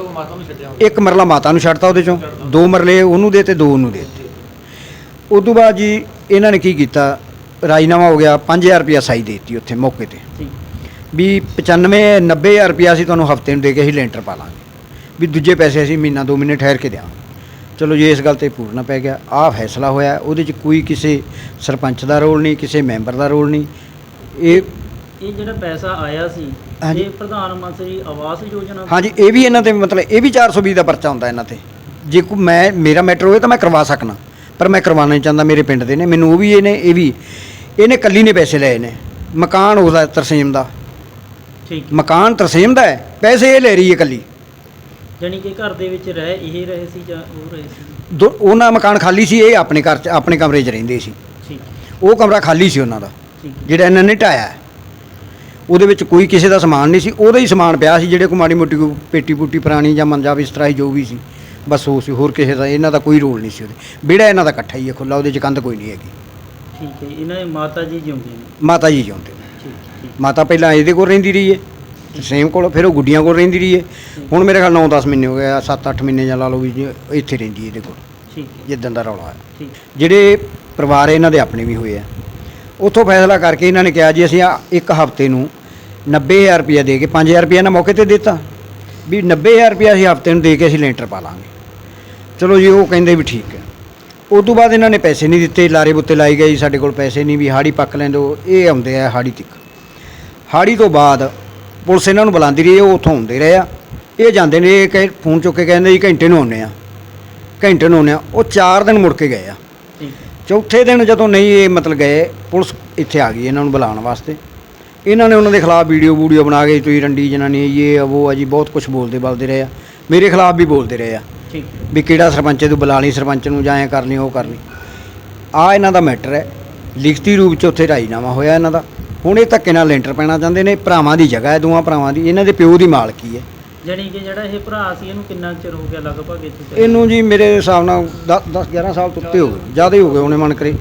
ਇੱਕ ਮਰਲਾ ਮਾਤਾ ਨੂੰ ਛੱਡਤਾ ਉਹਦੇ ਚੋਂ ਦੋ ਮਰਲੇ ਉਹਨੂੰ ਦੇ ਤੇ ਦੋ ਉਹਨੂੰ ਦੇ ਦਿੱਤੇ ਉਸ ਤੋਂ ਬਾਅਦ ਜੀ ਇਹਨਾਂ ਨੇ ਕੀ ਕੀਤਾ? ਰਾਜੀਨਾਮਾ ਹੋ ਗਿਆ 5000 ਰੁਪਇਆ ਸਾਈ ਦੇ ਦਿੱਤੀ ਉੱਥੇ ਮੌਕੇ ਤੇ। ਵੀ 95 90000 ਰੁਪਇਆ ਅਸੀਂ ਤੁਹਾਨੂੰ ਹਫ਼ਤੇ ਨੂੰ ਦੇ ਕੇ ਅਸੀਂ ਲੈਂਟਰ ਪਾ ਲਾਂਗੇ। ਵੀ ਦੂਜੇ ਪੈਸੇ ਅਸੀਂ ਮਹੀਨਾ ਦੋ ਮਹੀਨੇ ਠਹਿਰ ਕੇ ਦਿਆਂਗੇ। ਚਲੋ ਜੀ ਇਸ ਗੱਲ ਤੇ ਪੂਰਨਾ ਪੈ ਗਿਆ। ਆਹ ਫੈਸਲਾ ਹੋਇਆ ਉਹਦੇ 'ਚ ਕੋਈ ਕਿਸੇ ਸਰਪੰਚ ਦਾ ਰੋਲ ਨਹੀਂ ਕਿਸੇ ਮੈਂਬਰ ਦਾ ਰੋਲ ਨਹੀਂ। ਇਹ ਇਹ ਜਿਹੜਾ ਪੈਸਾ ਆਇਆ ਸੀ ਹਾਂਜੀ। ਇਹ ਪ੍ਰਧਾਨ ਮੰਤਰੀ ਆਵਾਸ ਯੋਜਨਾ ਹਾਂਜੀ ਇਹ ਵੀ ਇਹਨਾਂ ਤੇ ਮਤਲਬ ਇਹ ਵੀ 420 ਦਾ ਪਰਚਾ ਹੁੰਦਾ ਇਹਨਾਂ ਤੇ। ਜੇ ਕੋਈ ਮੈਂ ਮੇਰਾ ਮੈਟਰ ਹੋਵੇ ਤਾਂ ਮੈਂ ਕਰਵਾ ਸਕਣਾ ਪਰ ਮੈਂ ਕਰਵਾਉਣਾ ਨਹੀਂ ਚਾਹੁੰਦਾ ਮੇਰੇ ਪਿੰਡ ਦੇ ਨੇ ਮੈਨੂੰ ਉਹ ਵੀ ਇਹਨੇ ਇਹ ਵੀ ਇਹਨੇ ਕੱਲੀ ਨੇ ਪੈਸੇ ਲਏ ਨੇ ਮਕਾਨ ਉਹਦਾ ਤਰਸੇਮ ਦਾ। ਠੀਕ ਮਕਾਨ ਤਰਸੇਮ ਦਾ ਹੈ ਪੈਸੇ ਇਹ ਲੈ ਰਹੀ ਹੈ ਕੱਲੀ ਜਾਣੀ ਕਿ ਘਰ ਦੇ ਵਿੱਚ ਰਹਿ ਇਹ ਰਹੇ ਸੀ ਜਾਂ ਉਹ ਰਹੇ ਸੀ? ਦੋ- ਉਹਨਾਂ ਮਕਾਨ ਖਾਲੀ ਸੀ ਇਹ ਆਪਣੇ ਘਰ 'ਚ ਆਪਣੇ ਕਮਰੇ 'ਚ ਰਹਿੰਦੇ ਸੀ। ਠੀਕ ਉਹ ਕਮਰਾ ਖਾਲੀ ਸੀ ਉਹਨਾਂ ਦਾ ਠੀਕ ਜਿਹੜਾ ਇਹਨਾਂ ਨੇ ਢਾਇਆ ਹੈ। ਉਹਦੇ ਵਿੱਚ ਕੋਈ ਕਿਸੇ ਦਾ ਸਮਾਨ ਨਹੀਂ ਸੀ। ਉਹਦਾ ਹੀ ਸਮਾਨ ਪਿਆ ਸੀ ਜਿਹੜੇ ਕੋ ਮਾੜੀ ਮੋਟੀ ਕੋਈ ਪੇਟੀ ਪੂਟੀ ਪੁਰਾਣੀ ਜਾਂ ਮੰਜਾ ਬਿਸਤਰਾ ਸੀ ਜੋ ਵੀ ਸੀ। ਬਸ ਉਹ ਸੀ ਹੋਰ ਕਿਸੇ ਦਾ ਇਹਨਾਂ ਦਾ ਕੋਈ ਰੋਲ ਨਹੀਂ ਸੀ ਉਹਦੇ। ਵਿਹੜਾ ਇਹਨਾਂ ਦਾ ਇਕੱਠਾ ਹੀ ਹੈ ਖੁੱਲਾ ਉਹਦੇ ਚ ਕੰਧ ਕੋਈ ਨਹੀਂ ਹੈਗੀ। ਠੀਕ ਹੈ ਇਹਨਾਂ ਦੇ ਮਾਤਾ ਜੀ ਜਿਉਂਦੇ ਨੇ? ਮਾਤਾ ਜੀ ਜਿਉਂਦੇ ਨੇ। ਠੀਕ ਠੀਕ। ਮਾਤਾ ਪਹਿਲਾਂ ਇਹਦੇ ਕੋਲ ਰਹਿੰਦੀ ਰਹੀ ਹੈ ਸੇਮ ਕੋਲ ਫਿਰ ਉਹ ਗੁੱਡੀਆਂ ਕੋਲ ਰਹਿੰਦੀ ਰਹੀ ਹੈ। ਹੁਣ ਮੇਰੇ ਖਿਆਲ 9-10 ਮਹੀਨੇ ਹੋ ਗਏ 7-8 ਮਹੀਨੇ ਜਾਂ ਲਾ ਲਓ ਵੀ ਇੱਥੇ ਰਹਿੰਦੀ ਹੈ ਇਹਦੇ ਕੋਲ ਠੀਕ ਹੈ। ਜਿੱਦਣ ਦਾ ਰੌਲਾ ਹੈ। ਜਿਹੜੇ ਪਰਿਵਾਰ ਇਹਨਾਂ ਦੇ ਆਪਣੇ ਵੀ ਹੋਏ ਆ ਉੱਥੋਂ ਫੈਸਲਾ ਕਰਕੇ ਇਹਨਾਂ ਨੇ ਕਿਹਾ ਜੀ ਅਸੀਂ ਆ ਇੱਕ ਹਫ਼ਤੇ ਨੂੰ 90000 ਰੁਪਇਆ ਦੇ ਕੇ 5000 ਰੁਪਇਆ ਇਹਨਾਂ ਮੌਕੇ ਤੇ ਦਿੱਤਾ। ਵੀ 90000 ਰੁਪਇਆ ਅਸੀਂ ਹਫ਼ਤੇ ਨੂੰ ਦੇ ਕੇ ਅਸੀਂ ਲੈਂਟਰ ਪਾ ਲਾਂਗੇ। ਚਲੋ ਜੀ ਉਹ ਕਹਿੰਦੇ ਵੀ ਠੀਕ ਹੈ। ਉਸ ਤੋਂ ਬਾਅਦ ਇਹਨਾਂ ਨੇ ਪੈਸੇ ਨਹੀਂ ਦਿੱਤੇ ਲਾਰੇ ਬੁੱਤੇ ਲਾਈ ਗਏ ਸਾਡੇ ਕੋਲ ਪੈਸੇ ਨਹੀਂ ਵੀ ਹਾੜੀ ਪੱਕ ਲੈਂਦੋ ਇਹ ਆਉਂਦੇ ਆ ਹਾੜੀ ਤੱਕ। ਹਾੜੀ ਤੋਂ ਬਾਅਦ ਪੁਲਿਸ ਇਹਨਾਂ ਨੂੰ ਬੁਲਾਉਂਦੀ ਰਹੀ ਉਹ ਉੱਥੋਂ ਆਉਂਦੇ ਰਹੇ ਆ। ਇਹ ਜਾਂਦੇ ਨੇ ਇਹ ਕਹੇ ਫੋਨ ਚੁੱਕ ਕੇ ਕਹਿੰਦੇ ਜੀ ਘੰਟੇ ਨੂੰ ਆਉਂਦੇ ਆ। ਘੰਟੇ ਨੂੰ ਆਉਂਦੇ ਆ ਉਹ 4 ਦਿਨ ਮੁੜ ਕੇ ਗਏ ਆ। ਚੌਥੇ ਦਿਨ ਜਦੋਂ ਨਹੀਂ ਇਹ ਮਤਲਬ ਗਏ ਪੁਲਿਸ ਇੱਥੇ ਆ ਗਈ ਇਹਨਾਂ ਨੂੰ ਬੁਲਾਉਣ ਵਾਸਤੇ। ਇਹਨਾਂ ਨੇ ਉਹਨਾਂ ਦੇ ਖਿਲਾਫ ਵੀਡੀਓ ਵੀਡੀਓ ਬਣਾ ਕੇ ਤੁਸੀਂ ਰੰਡੀ ਜਨਾਨੀ ਇਹ ਆ ਉਹ ਆ ਜੀ ਬਹੁਤ ਕੁਝ ਬੋਲਦੇ ਬਲਦੇ ਰਹੇ ਆ। ਮੇਰੇ ਖਿਲਾਫ ਵੀ ਬੋਲਦੇ ਰਹੇ ਆ। ਠੀਕ। ਵੀ ਕਿਹੜਾ ਸਰਪੰਚ ਤੂੰ ਬੁਲਾ ਲਈ ਸਰਪੰਚ ਨੂੰ ਜਾਂ ਐਂ ਕਰ ਲਈ ਉਹ ਕਰ ਲਈ। ਆ ਇਹਨਾਂ ਦਾ ਮੈਟਰ ਹੈ। ਲਿਖਤੀ ਰੂਪ ਚ ਉੱਥੇ ਰਾਜੀਨਾਮਾ ਹੋਇਆ ਇਹਨਾਂ ਦਾ। ਹੁਣ ਇਹ ਧੱਕੇ ਨਾਲ ਲੈਂਟਰ ਪੈਣਾ ਚਾਹੁੰਦੇ ਨੇ ਭਰਾਵਾਂ ਦੀ ਜਗ੍ਹਾ ਹੈ ਦੋਵਾਂ ਭਰਾਵਾਂ ਦੀ। ਇਹਨਾਂ ਦੇ ਪਿਓ ਦੀ ਮਾਲਕੀ ਹੈ। ਜਾਣੀ ਕਿ ਜਿਹੜਾ ਇਹ ਭਰਾ ਸੀ ਇਹਨੂੰ ਕਿੰਨਾ ਕੁ ਚਿਰ ਹੋ ਗਿਆ ਲਗਭਗ ਇੱਥੇ ਇਹਨੂੰ ਜੀ ਮੇਰੇ ਹਿਸਾਬ ਨਾਲ 10 11 ਸਾਲ ਤੋਂ ਉੱਤੇ ਹੋ ਗਏ ਜ਼ਿਆਦਾ ਹੀ ਹੋ ਗਏ ਉਹਨੇ ਮੰਨ ਕਰੇ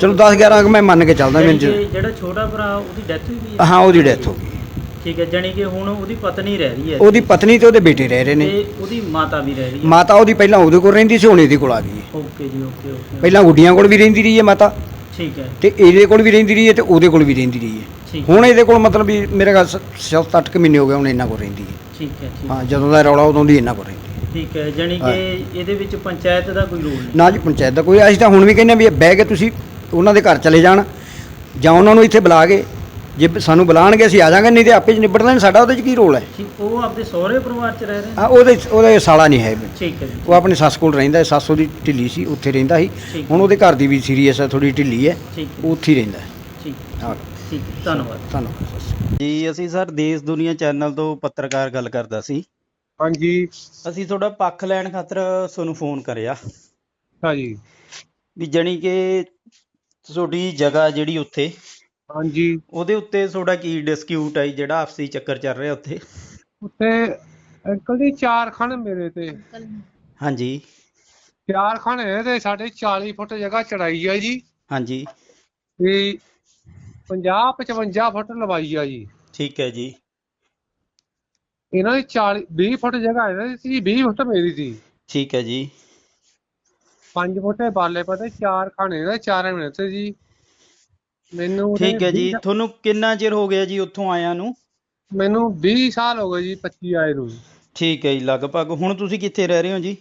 ਚਲੋ 10 11 ਮੈਂ ਮੰਨ ਕੇ ਚੱਲਦਾ ਜਾਣੀ ਮੈਨੂੰ ਕਿ ਜਿਹੜਾ ਛੋਟਾ ਭਰਾ ਉਹਦੀ ਡੈਥ ਵੀ ਹੋਈ ਹੈ? ਹਾਂ ਉਹਦੀ ਡੈਥ ਹੋ ਗਈ। ਠੀਕ ਹੈ ਜਾਣੀ ਕਿ ਹੁਣ ਉਹਦੀ ਪਤਨੀ ਰਹਿ ਰਹੀ ਹੈ। ਉਹਦੀ ਪਤਨੀ ਤੇ ਉਹਦੇ ਬੇਟੇ ਰਹਿ ਰਹੇ ਨੇ। ਤੇ ਉਹਦੀ ਮਾਤਾ ਵੀ ਰਹਿ ਰਹੀ ਹੈ। ਮਾਤਾ ਉਹਦੀ ਪਹਿਲਾਂ ਉਹਦੇ ਕੋਲ ਰਹਿੰਦੀ ਸੀ ਹੁਣ ਇਹਦੇ ਕੋਲ ਆ ਗਈ ਹੈ। ਓਕੇ ਜੀ ਓਕੇ ਓਕੇ ਪਹਿਲਾਂ ਗੁੱਡੀਆਂ ਕੋਲ ਵੀ ਰਹਿੰਦੀ ਰਹੀ ਹੈ ਮਾਤਾ। ਠੀਕ ਹੈ। ਤੇ ਇਹਦੇ ਕੋਲ ਵੀ ਰਹਿੰਦੀ ਰਹੀ ਹੈ ਤੇ ਉਹਦੇ ਕੋਲ ਵੀ ਰਹਿੰਦੀ ਰਹੀ ਹੈ। ਠੀਕ ਹੁਣ ਇਹਦੇ ਕੋਲ ਮਤਲਬ ਵੀ ਮੇਰੇ ਖਿਆਲ 7-8 ਕੁ ਮਹੀਨੇ ਹੋ ਗਏ ਹੁਣ ਇਹਨਾਂ ਕੋਲ ਰਹਿੰਦੀ ਹੈ। ਠੀਕ ਹੈ ਠੀਕ ਹਾਂ। ਜਦੋਂ ਦਾ ਰੌਲਾ ਉਦੋਂ ਦੀ ਇਹਨਾਂ ਕੋਲ ਰਹਿੰਦੀ ਹੈ। ਠੀਕ ਹੈ ਹਾਂ। ਕਿ ਇਹਦੇ ਵਿੱਚ ਪੰਚਾਇਤ ਦਾ ਕੋਈ ਰੋਲ ਨਹੀਂ। ਨਾ ਜੀ ਪੰਚਾਇਤ ਦਾ ਕੋਈ ਅਸੀਂ ਤਾਂ ਹੁਣ ਵੀ ਕਹਿੰਦੇ ਹਾਂ ਵੀ ਬਹਿ ਕੇ ਤੁਸੀਂ ਉਹਨਾਂ ਦੇ ਘਰ ਚਲੇ ਜਾਣ ਜਾਂ ਉਹਨਾਂ ਨੂੰ ਇੱਥੇ ਬੁਲਾ ਕੇ ਜੇ ਸਾਨੂੰ ਬੁਲਾਣਗੇ ਅਸੀਂ ਆ ਜਾਾਂਗੇ ਨਹੀਂ ਤੇ ਆਪੇ ਚ ਨਿਬੜ ਲੈਣ ਸਾਡਾ ਉਹਦੇ ਚ ਕੀ ਰੋਲ ਹੈ? ਠੀਕ ਉਹ ਆਪਦੇ ਸਹੁਰੇ ਪਰਿਵਾਰ ਚ ਰਹਿ ਰਹੇ ਨੇ? ਹਾਂ ਉਹਦੇ ਉਹਦੇ ਸਾਲਾ ਨਹੀਂ ਹੈ। ਠੀਕ ਹੈ ਜੀ। ਉਹ ਆਪਣੀ ਸੱਸ ਕੋਲ ਰਹਿੰਦਾ ਹੈ ਸੱਸ ਉਹਦੀ ਢਿੱਲੀ ਸੀ ਉੱਥੇ ਰਹਿੰਦਾ ਸੀ। ਠੀਕ। ਹੁਣ ਉਹਦੇ ਘਰ ਦੀ ਵੀ ਸੀਰੀਅਸ ਹੈ ਥੋੜੀ ਢਿੱਲੀ ਹੈ ਠੀਕ ਉਹ ਉੱਥੇ ਹੀ ਰਹਿੰਦਾ ਹੈ। ਠੀਕ ਹਾਂ। ਠੀਕ ਧੰਨਵਾਦ। ਧੰਨਵਾਦ। ਜੀ ਅਸੀਂ ਸਰ ਦੇਸ਼ ਦੁਨੀਆ ਚੈਨਲ ਤੋਂ ਪੱਤਰਕਾਰ ਗੱਲ ਕਰਦਾ ਸੀ। ਹਾਂਜੀ। ਅਸੀਂ ਤੁਹਾਡਾ ਪੱਖ ਲੈਣ ਖਾਤਰ ਤੁਹਾਨੂੰ ਫੋਨ ਕਰਿਆ। ਹਾਂਜੀ। ਵੀ ਜਾਣੀ ਕਿ ਤੁਹਾਡੀ ਜਗ੍ਹਾ ਜਿਹੜੀ ਉੱਥੇ ਹਾਂਜੀ। ਉਹਦੇ ਉੱਤੇ ਤੁਹਾਡਾ ਕੀ ਡਿਸਕਿਊਟ ਹੈ ਜਿਹੜਾ ਆਪਸੀ ਚੱਕਰ ਚੱਲ ਰਿਹਾ ਉੱਥੇ? ਉੱਥੇ ਅੰਕਲ ਜੀ ਚਾਰ ਖਣ ਮੇਰੇ ਤੇ। ਹਾਂਜੀ। ਚਾਰ ਖਣ ਹੈ ਤੇ ਸਾਡੇ 40 ਫੁੱਟ ਜਗ੍ਹਾ ਚੜਾਈ ਆ ਜੀ। ਹਾਂਜੀ। ਤੇ 50 55 ਫੁੱਟ ਲੰਬਾਈ ਆ ਜੀ। ਠੀਕ ਹੈ ਜੀ। ਇਹਨਾਂ ਦੀ 40 20 ਫੁੱਟ ਜਗ੍ਹਾ ਇਹਨਾਂ ਦੀ ਸੀ 20 ਫੁੱਟ ਮੇਰੀ ਸੀ। ਠੀਕ ਹੈ ਜੀ। 5 ਫੁੱਟ ਇਹ ਬਾਲੇ ਪਤੇ ਚਾਰ ਖਣ ਇਹਦਾ ਚਾਰੇ ਮਿੰਟ ਤੇ ਜੀ। ਮੈਨੂੰ ਠੀਕ ਹੈ ਜੀ। 20 ਤੁਹਾਨੂੰ ਕਿੰਨਾ ਚਿਰ ਹੋ ਗਿਆ ਜੀ ਉੱਥੋਂ ਆਇਆਂ ਨੂੰ? ਮੈਨੂੰ 20 ਸਾਲ ਹੋ ਗਏ ਜੀ 25 ਆਏ ਨੂੰ। ਠੀਕ ਹੈ ਜੀ ਲਗਭਗ। ਹੁਣ ਤੁਸੀਂ ਕਿੱਥੇ ਰਹਿ ਰਹੇ ਹੋ ਜੀ?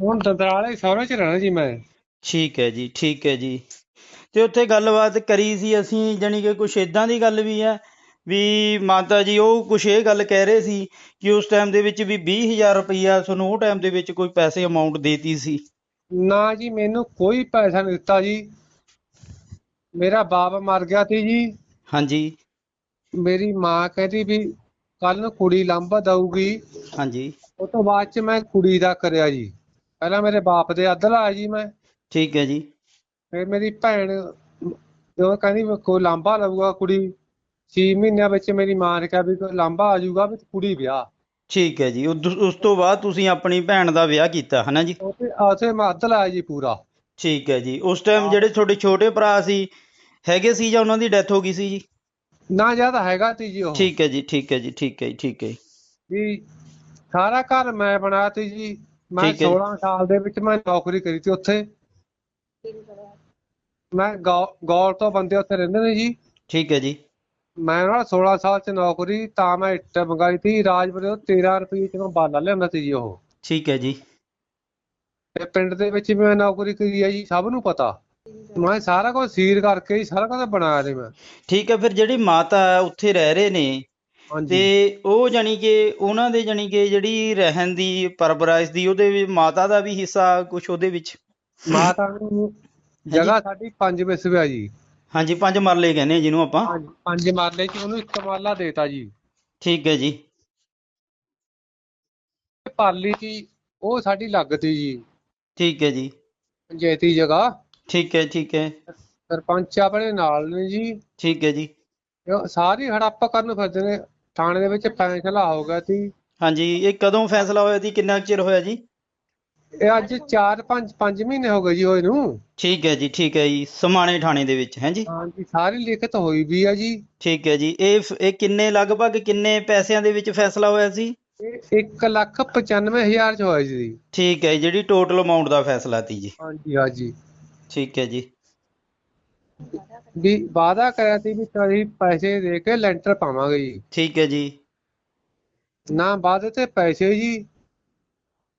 ਹੁਣ ਦੰਦਰਾਲੇ ਸਹੁਰੇ ਚ ਰਹਿਣਾ ਜੀ ਮੈਂ। ਠੀਕ ਹੈ ਜੀ ਠੀਕ ਹੈ ਜੀ। ਤੇ ਉੱਥੇ ਗੱਲਬਾਤ ਕਰੀ ਸੀ ਅਸੀਂ ਜਾਣੀ ਕਿ ਕੁਛ ਇਦਾਂ ਦੀ ਗੱਲ ਵੀ ਹੈ ਵੀ ਮਾਤਾ ਜੀ ਉਹ ਕੁਛ ਇਹ ਗੱਲ ਕਹਿ ਰਹੇ ਸੀ ਕਿ ਉਸ ਟਾਈਮ ਦੇ ਵਿੱਚ ਵੀ 20000 ਰੁਪਈਆ ਤੁਹਾਨੂੰ ਉਹ ਟਾਈਮ ਦੇ ਵਿੱਚ ਕੋਈ ਪੈਸੇ ਅਮਾਉਂਟ ਦੇਤੀ ਸੀ। ਨਾ ਜੀ ਮੈਨੂੰ ਕੋਈ ਪੈਸਾ ਨਹੀਂ ਦਿੱਤਾ ਜੀ। ਮੇਰਾ ਬਾਪ ਮਰ ਗਿਆ ਸੀ ਜੀ। ਹਾਂਜੀ। ਮੇਰੀ ਮਾਂ ਕਹਿੰਦੀ ਵੀ ਕੱਲ ਨੂੰ ਕੁੜੀ ਲਾਂਭਾ ਦਊਗੀ। ਹਾਂਜੀ। ਉਹ ਤੋਂ ਬਾਅਦ ਚ ਮੈਂ ਕੁੜੀ ਦਾ ਕਰਿਆ ਜੀ। ਪਹਿਲਾਂ ਮੇਰੇ ਬਾਪ ਦੇ ਅੱਧ ਲਾਇਆ ਜੀ ਮੈਂ। ਠੀਕ ਹੈ ਜੀ। ਫਿਰ ਮੇਰੀ ਭੈਣ ਉਹ ਕਹਿੰਦੀ ਕੋਈ ਲਾਂਭਾ ਲਊਗਾ ਕੁੜੀ 6 ਮਹੀਨਿਆਂ ਵਿੱਚ ਮੇਰੀ ਮਾਂ ਨੇ ਕਿਹਾ ਵੀ ਕੋਈ ਲਾਂਭਾ ਆ ਜਾਊਗਾ ਵੀ ਕੁੜੀ ਵਿਆਹ। ਠੀਕ ਹੈ ਜੀ ਉਦ- ਉਸ ਤੋਂ ਬਾਅਦ ਤੁਸੀਂ ਆਪਣੀ ਭੈਣ ਦਾ ਵਿਆਹ ਕੀਤਾ ਹਨਾ ਜੀ? ਉੱਥੇ ਉੱਥੇ ਮੈਂ ਅੱਧ ਲਾਇਆ ਜੀ ਪੂਰਾ। ਠੀਕ ਹੈ ਜੀ ਉਸ ਟਾਈਮ ਜਿਹੜੇ ਤੁਹਾਡੇ ਛੋਟੇ ਭਰਾ ਸੀ ਹੈਗੇ ਸੀ ਜਾਂ ਉਹਨਾਂ ਦੀ ਡੈਥ ਹੋ ਗਈ ਸੀ ਜੀ? ਨਾ ਜ਼ਿਆਦਾ ਹੈਗਾ ਤੀ ਜੀ ਉਹ। ਠੀਕ ਹੈ ਜੀ ਠੀਕ ਹੈ ਜੀ ਠੀਕ ਹੈ ਜੀ ਠੀਕ ਹੈ ਜੀ। ਵੀ ਸਾਰਾ ਘਰ ਮੈਂ ਬਣਾਇਆ ਤੀ ਜੀ। ਮੈਂ ਠੀਕ ਹੈ ਜੀ। 16 ਸਾਲ ਦੇ ਵਿੱਚ ਮੈਂ ਨੌਕਰੀ ਕਰੀ ਤੀ ਉੱਥੇ। ਮੈਂ ਗੌ- ਗੌਰ ਤੋਂ ਬੰਦੇ ਉੱਥੇ ਰਹਿੰਦੇ ਨੇ ਜੀ। ਠੀਕ ਹੈ ਜੀ। ਮੈਂ ਨਾ 16 ਸਾਲ ਚ ਨੌਕਰੀ ਤਾਂ ਮੈਂ ਇੱਟ ਮੰਗਾਈ ਤੀ ਰਾਜਪੁਰੇ ਤੋਂ 13 ਰੁਪਏ ਚ ਮੈਂ ਬਾਲਾ ਲਿਆਂਦਾ ਸੀ ਜੀ ਉਹ। ਠੀਕ ਹੈ ਜੀ। ਤੇ ਪਿੰਡ ਦੇ ਵਿੱਚ ਵੀ ਮੈਂ ਨੌਕਰੀ ਕਰੀ ਹੈ ਜੀ ਸਭ ਨੂੰ ਪਤਾ। ਮੈਂ ਸਾਰਾ ਕੁਝ ਸੀਰ ਕਰਕੇ ਹੀ ਸਾਰਾ ਕੁਝ ਬਣਾਇਆ ਤੇ ਮੈਂ। ਠੀਕ ਹੈ ਫਿਰ ਜਿਹੜੀ ਮਾਤਾ ਉੱਥੇ ਰਹਿ ਰਹੇ ਨੇ ਹਾਂਜੀ। ਤੇ ਉਹ ਜਾਣੀ ਕਿ ਉਹਨਾਂ ਦੇ ਜਾਣੀ ਕਿ ਜਿਹੜੀ ਰਹਿਣ ਦੀ ਪਰਵਰਿਸ਼ ਦੀ ਉਹਦੇ ਵਿੱਚ ਮਾਤਾ ਦਾ ਵੀ ਹਿੱਸਾ ਕੁਝ ਉਹਦੇ ਵਿੱਚ? ਮਾਤਾ ਨੂੰ ਜਗ੍ਹਾ ਸਾਡੀ ਪੰਜ ਵਿਸਵੇ ਆ ਜੀ। ਹਾਂਜੀ ਪੰਜ ਮਰਲੇ ਕਹਿੰਦੇ ਆ ਜਿਹਨੂੰ ਆਪਾਂ। ਪੰਜ ਪੰਜ ਮਰਲੇ ਚ ਉਹਨੂੰ ਇੱਕ ਮਰਲਾ ਦੇਤਾ ਜੀ। ਠੀਕ ਹੈ ਜੀ। ਪਾਲੀ ਸੀ ਉਹ ਸਾਡੀ ਲੱਗਦੀ ਜੀ। ਠੀਕ ਹੈ ਜੀ। ਪੰਚਾਇਤੀ ਜਗ੍ਹਾ। ਠੀਕ ਹੈ ਠੀਕ ਹੈ। ਸਰਪੰਚ ਆਪਣੇ ਨਾਲ ਨੇ ਜੀ। ਠੀਕ ਹੈ ਜੀ। ਇਹ ਸਾਰੀ ਹੜੱਪ ਕਰਨ ਫਿਰਦੇ ਨੇ। ਥਾਣੇ ਦੇ ਵਿੱਚ ਫੈਸਲਾ ਹੋ ਗਿਆ ਸੀ। ਹਾਂਜੀ ਇਹ ਕਦੋਂ ਫੈਸਲਾ ਹੋਇਆ ਸੀ? ਕਿੰਨਾ ਕੁ ਚਿਰ ਹੋਇਆ ਜੀ? ਇਹ ਅੱਜ 4 5 5 ਮਹੀਨੇ ਹੋ ਗਏ ਜੀ ਹੋਏ ਨੂੰ। ਠੀਕ ਹੈ ਜੀ ਠੀਕ ਹੈ ਜੀ। ਸਮਾਣੇ ਥਾਣੇ ਦੇ ਵਿੱਚ ਹੈ ਜੀ? ਹਾਂਜੀ ਸਾਰੀ ਲਿਖਤ ਹੋਈ ਵੀ ਆ ਜੀ। ਠੀਕ ਹੈ ਜੀ। ਇਹ ਇਹ ਕਿੰਨੇ ਲਗਭਗ ਕਿੰਨੇ ਪੈਸਿਆਂ ਦੇ ਵਿੱਚ ਫੈਸਲਾ ਹੋਇਆ ਸੀ? ਇਹ 1 ਲੱਖ 95 ਹਜ਼ਾਰ ਚ ਹੋਇਆ ਜੀ। ਠੀਕ ਹੈ ਜਿਹੜੀ ਟੋਟਲ ਅਮਾਉਂਟ ਦਾ ਫੈਸਲਾ ਸੀ ਜੀ। ਹਾਂਜੀ ਹਾਂਜੀ। ਠੀਕ ਹੈ ਜੀ। ਵੀ ਵਾਅਦਾ ਕਰਿਆ ਸੀ ਵੀ ਤੁਸੀਂ ਪੈਸੇ ਦੇ ਕੇ ਲੈਂਟਰ ਪਾਵਾਂਗੇ ਜੀ। ਠੀਕ ਹੈ ਜੀ। ਨਾ ਵਾਅਦੇ ਤੇ ਪੈਸੇ ਜੀ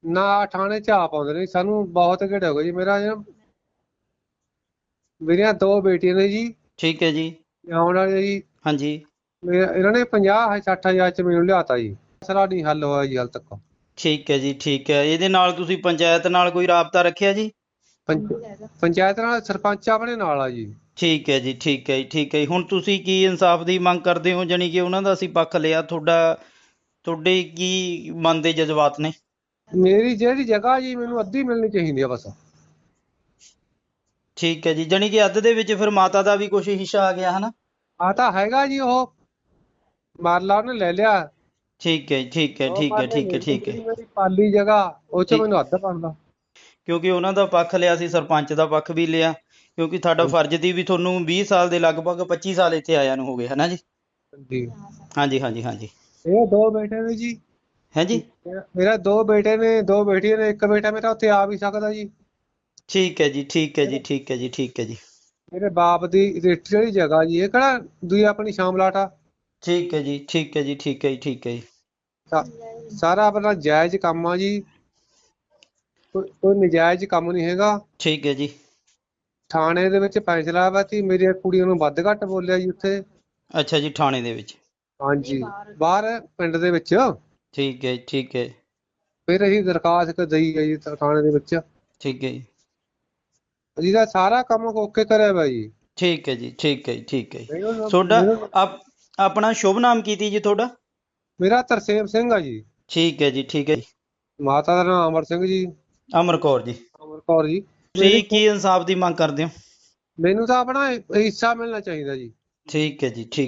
ਨਾ ਥਾਣੇ ਚ ਆ ਪਾਉਂਦੇ ਨੇ ਸਾਨੂੰ ਬਹੁਤ ਘੇੜੇ ਹੋ ਜੀ। ਮੇਰਾ ਜਿਹੜਾ ਮੇਰੀਆਂ ਦੋ ਬੇਟੀਆਂ ਨੇ ਜੀ। ਠੀਕ ਹੈ ਜੀ। ਆਉਣ ਵਾਲੇ ਜੀ ਹਾਂਜੀ। ਮੇਰਾ ਇਹਨਾਂ ਨੇ 50 60 ਹਜ਼ਾਰ ਚ ਮੈਨੂੰ ਲਿਆਤਾ ਜੀ। ਮਸਲਾ ਨਹੀਂ ਹੱਲ ਹੋਇਆ ਜੀ ਹਾਲ ਤੱਕ। ਠੀਕ ਹੈ ਜੀ ਠੀਕ ਹੈ। ਇਹਦੇ ਨਾਲ ਤੁਸੀਂ ਪੰਚਾਇਤ ਨਾਲ ਕੋਈ ਰਾਬਤਾ ਰੱਖਿਆ ਜੀ? ਪੰਚ- ਪੰਚਾਇਤ ਨਾਲ ਸਰਪੰਚ ਆਪਣੇ ਨਾਲ ਆ ਜੀ। ਠੀਕ ਹੈ ਜੀ ਠੀਕ ਹੈ ਜੀ ਠੀਕ ਹੈ ਜੀ। ਹੁਣ ਤੁਸੀਂ ਕੀ ਇਨਸਾਫ ਦੀ ਮੰਗ ਕਰਦੇ ਹੋ? ਜਾਣੀ ਕਿ ਉਹਨਾਂ ਦਾ ਅਸੀਂ ਪੱਖ ਲਿਆ। ਤੁਹਾਡਾ ਤੁਹਾਡੇ ਕੀ ਮਨ ਦੇ ਜਜ਼ਬਾਤ ਨੇ? ਮੇਰੀ ਜਿਹੜੀ ਜਗ੍ਹਾ ਜੀ ਮੈਨੂੰ ਅੱਧੀ ਮਿਲਣੀ ਚਾਹੀਦੀ ਆ ਬਸ। ਠੀਕ ਹੈ ਜੀ ਜਾਣੀ ਕਿ ਅੱਧ ਦੇ ਵਿੱਚ ਫਿਰ ਮਾਤਾ ਦਾ ਵੀ ਕੁਝ ਹਿੱਸਾ ਆ ਗਿਆ ਹਨਾ? ਆ ਤਾਂ ਹੈਗਾ ਜੀ ਉਹ। ਮਾਰਲਾ ਉਹਨੇ ਲੈ ਲਿਆ। ਠੀਕ ਹੈ ਠੀਕ ਹੈ ਉਹ ਠੀਕ ਹੈ ਮਾਰਲੇ ਠੀਕ ਹੈ ਠੀਕ ਹੈ। ਮੇਰੀ ਪਾਲੀ ਜਗ੍ਹਾ ਉਹ ਚ ਠੀਕ। ਮੈਨੂੰ ਅੱਧ ਬਣਦਾ। ਕਿਉਂਕਿ ਉਹਨਾਂ ਦਾ ਪੱਖ ਲਿਆ ਸੀ ਸਰਪੰਚ ਦਾ ਪੱਖ ਵੀ ਲਿਆ। ਕਿਉਂਕਿ ਤੁਹਾਡਾ ਫਰਜ਼ ਦੀ ਵੀ ਤੁਹਾਨੂੰ 20 ਸਾਲ ਦੇ ਲਗਭਗ 25 ਸਾਲ ਇੱਥੇ ਆਇਆਂ ਨੂੰ ਹੋ ਗਏ ਹਨਾ ਜੀ? ਜੀ। ਹਾਂਜੀ ਹਾਂਜੀ ਹਾਂਜੀ। ਇਹ ਦੋ ਬੇਟੇ ਨੇ ਜੀ। ਹੈ ਜੀ ਮੇਰਾ- ਦੋ ਬੇਟੇ ਨੇ ਦੋ ਬੇਟੀਆਂ ਨੇ ਇੱਕ ਬੇਟਾ ਮੇਰਾ ਉੱਥੇ ਆ ਵੀ ਸਕਦਾ ਜੀ। ਠੀਕ ਹੈ ਜੀ ਠੀਕ ਹੈ ਜੀ ਠੀਕ ਹੈ ਜੀ ਠੀਕ ਹੈ ਜੀ। ਮੇਰੇ ਬਾਪ ਦੀ ਰਜਿਸਟਰੀ ਵਾਲੀ ਜਗ੍ਹਾ ਜੀ ਇਹ ਕਿਹੜਾ ਦੂਈ ਆਪਣੀ ਸ਼ਾਮਲਾਟ ਆ? ਠੀਕ ਹੈ ਜੀ ਠੀਕ ਹੈ ਜੀ ਠੀਕ ਹੈ ਜੀ ਠੀਕ ਹੈ ਜੀ। ਸਾ- ਸਾਰਾ ਆਪਣਾ ਜਾਇਜ਼ ਕੰਮ ਆ ਜੀ। ਕੋਈ ਕੋਈ ਨਜਾਇਜ਼ ਕੰਮ ਨਹੀਂ ਹੈਗਾ। ਠੀਕ ਹੈ ਜੀ। ਥਾਣੇ ਦੇ ਵਿੱਚ ਫੈਸਲਾ ਵਾ ਸੀ ਮੇਰੀ ਕੁੜੀਆਂ ਨੂੰ ਵੱਧ ਘੱਟ ਬੋਲਿਆ ਜੀ ਉੱਥੇ। ਅੱਛਾ ਜੀ ਥਾਣੇ ਦੇ ਵਿੱਚ। ਹਾਂਜੀ ਬਾਹਰ ਪਿੰਡ ਦੇ ਵਿੱਚ। ਠੀਕ ਹੈ ਜੀ, ਠੀਕ ਹੈ ਫਿਰ ਅਸੀਂ ਦਰਖਾਸਤ ਦਈ ਗਈ ਜੀ ਥਾਣੇ ਦੇ ਵਿੱਚ। ਠੀਕ ਹੈ ਜੀ। ਜਿਹਦਾ ਸਾਰਾ ਕੰਮ ਓਕੇ ਕਰਿਆ ਵਾ ਜੀ। ਠੀਕ ਹੈ ਜੀ ਠੀਕ ਹੈ ਜੀ ਠੀਕ ਹੈ ਜੀ। ਮੈਨੂੰ- ਤੁਹਾਡਾ ਆਪ ਆਪਣਾ ਸ਼ੁਭ ਨਾਮ ਕੀ ਤੀ ਜੀ ਤੁਹਾਡਾ? ਮੇਰਾ ਤਰਸੇਮ ਸਿੰਘ ਆ ਜੀ। ਠੀਕ ਹੈ ਜੀ ਠੀਕ ਹੈ ਜੀ। ਮਾਤਾ ਦਾ ਨਾਮ ਅਮਰ ਸਿੰਘ ਜੀ। ਅਮਰ ਕੌਰ ਜੀ। ਅਮਰ ਕੌਰ ਜੀ। ਤੁਸੀਂ ਕੀ ਇਨਸਾਫ ਦੀ ਮੰਗ ਕਰਦੇ ਹੋ? ਮੈਨੂੰ ਤਾਂ ਆਪਣਾ ਹਿੱਸਾ ਮਿਲਣਾ ਚਾਹੀਦਾ ਜੀ। ਠੀਕ ਹੈ ਜੀ ਠੀਕ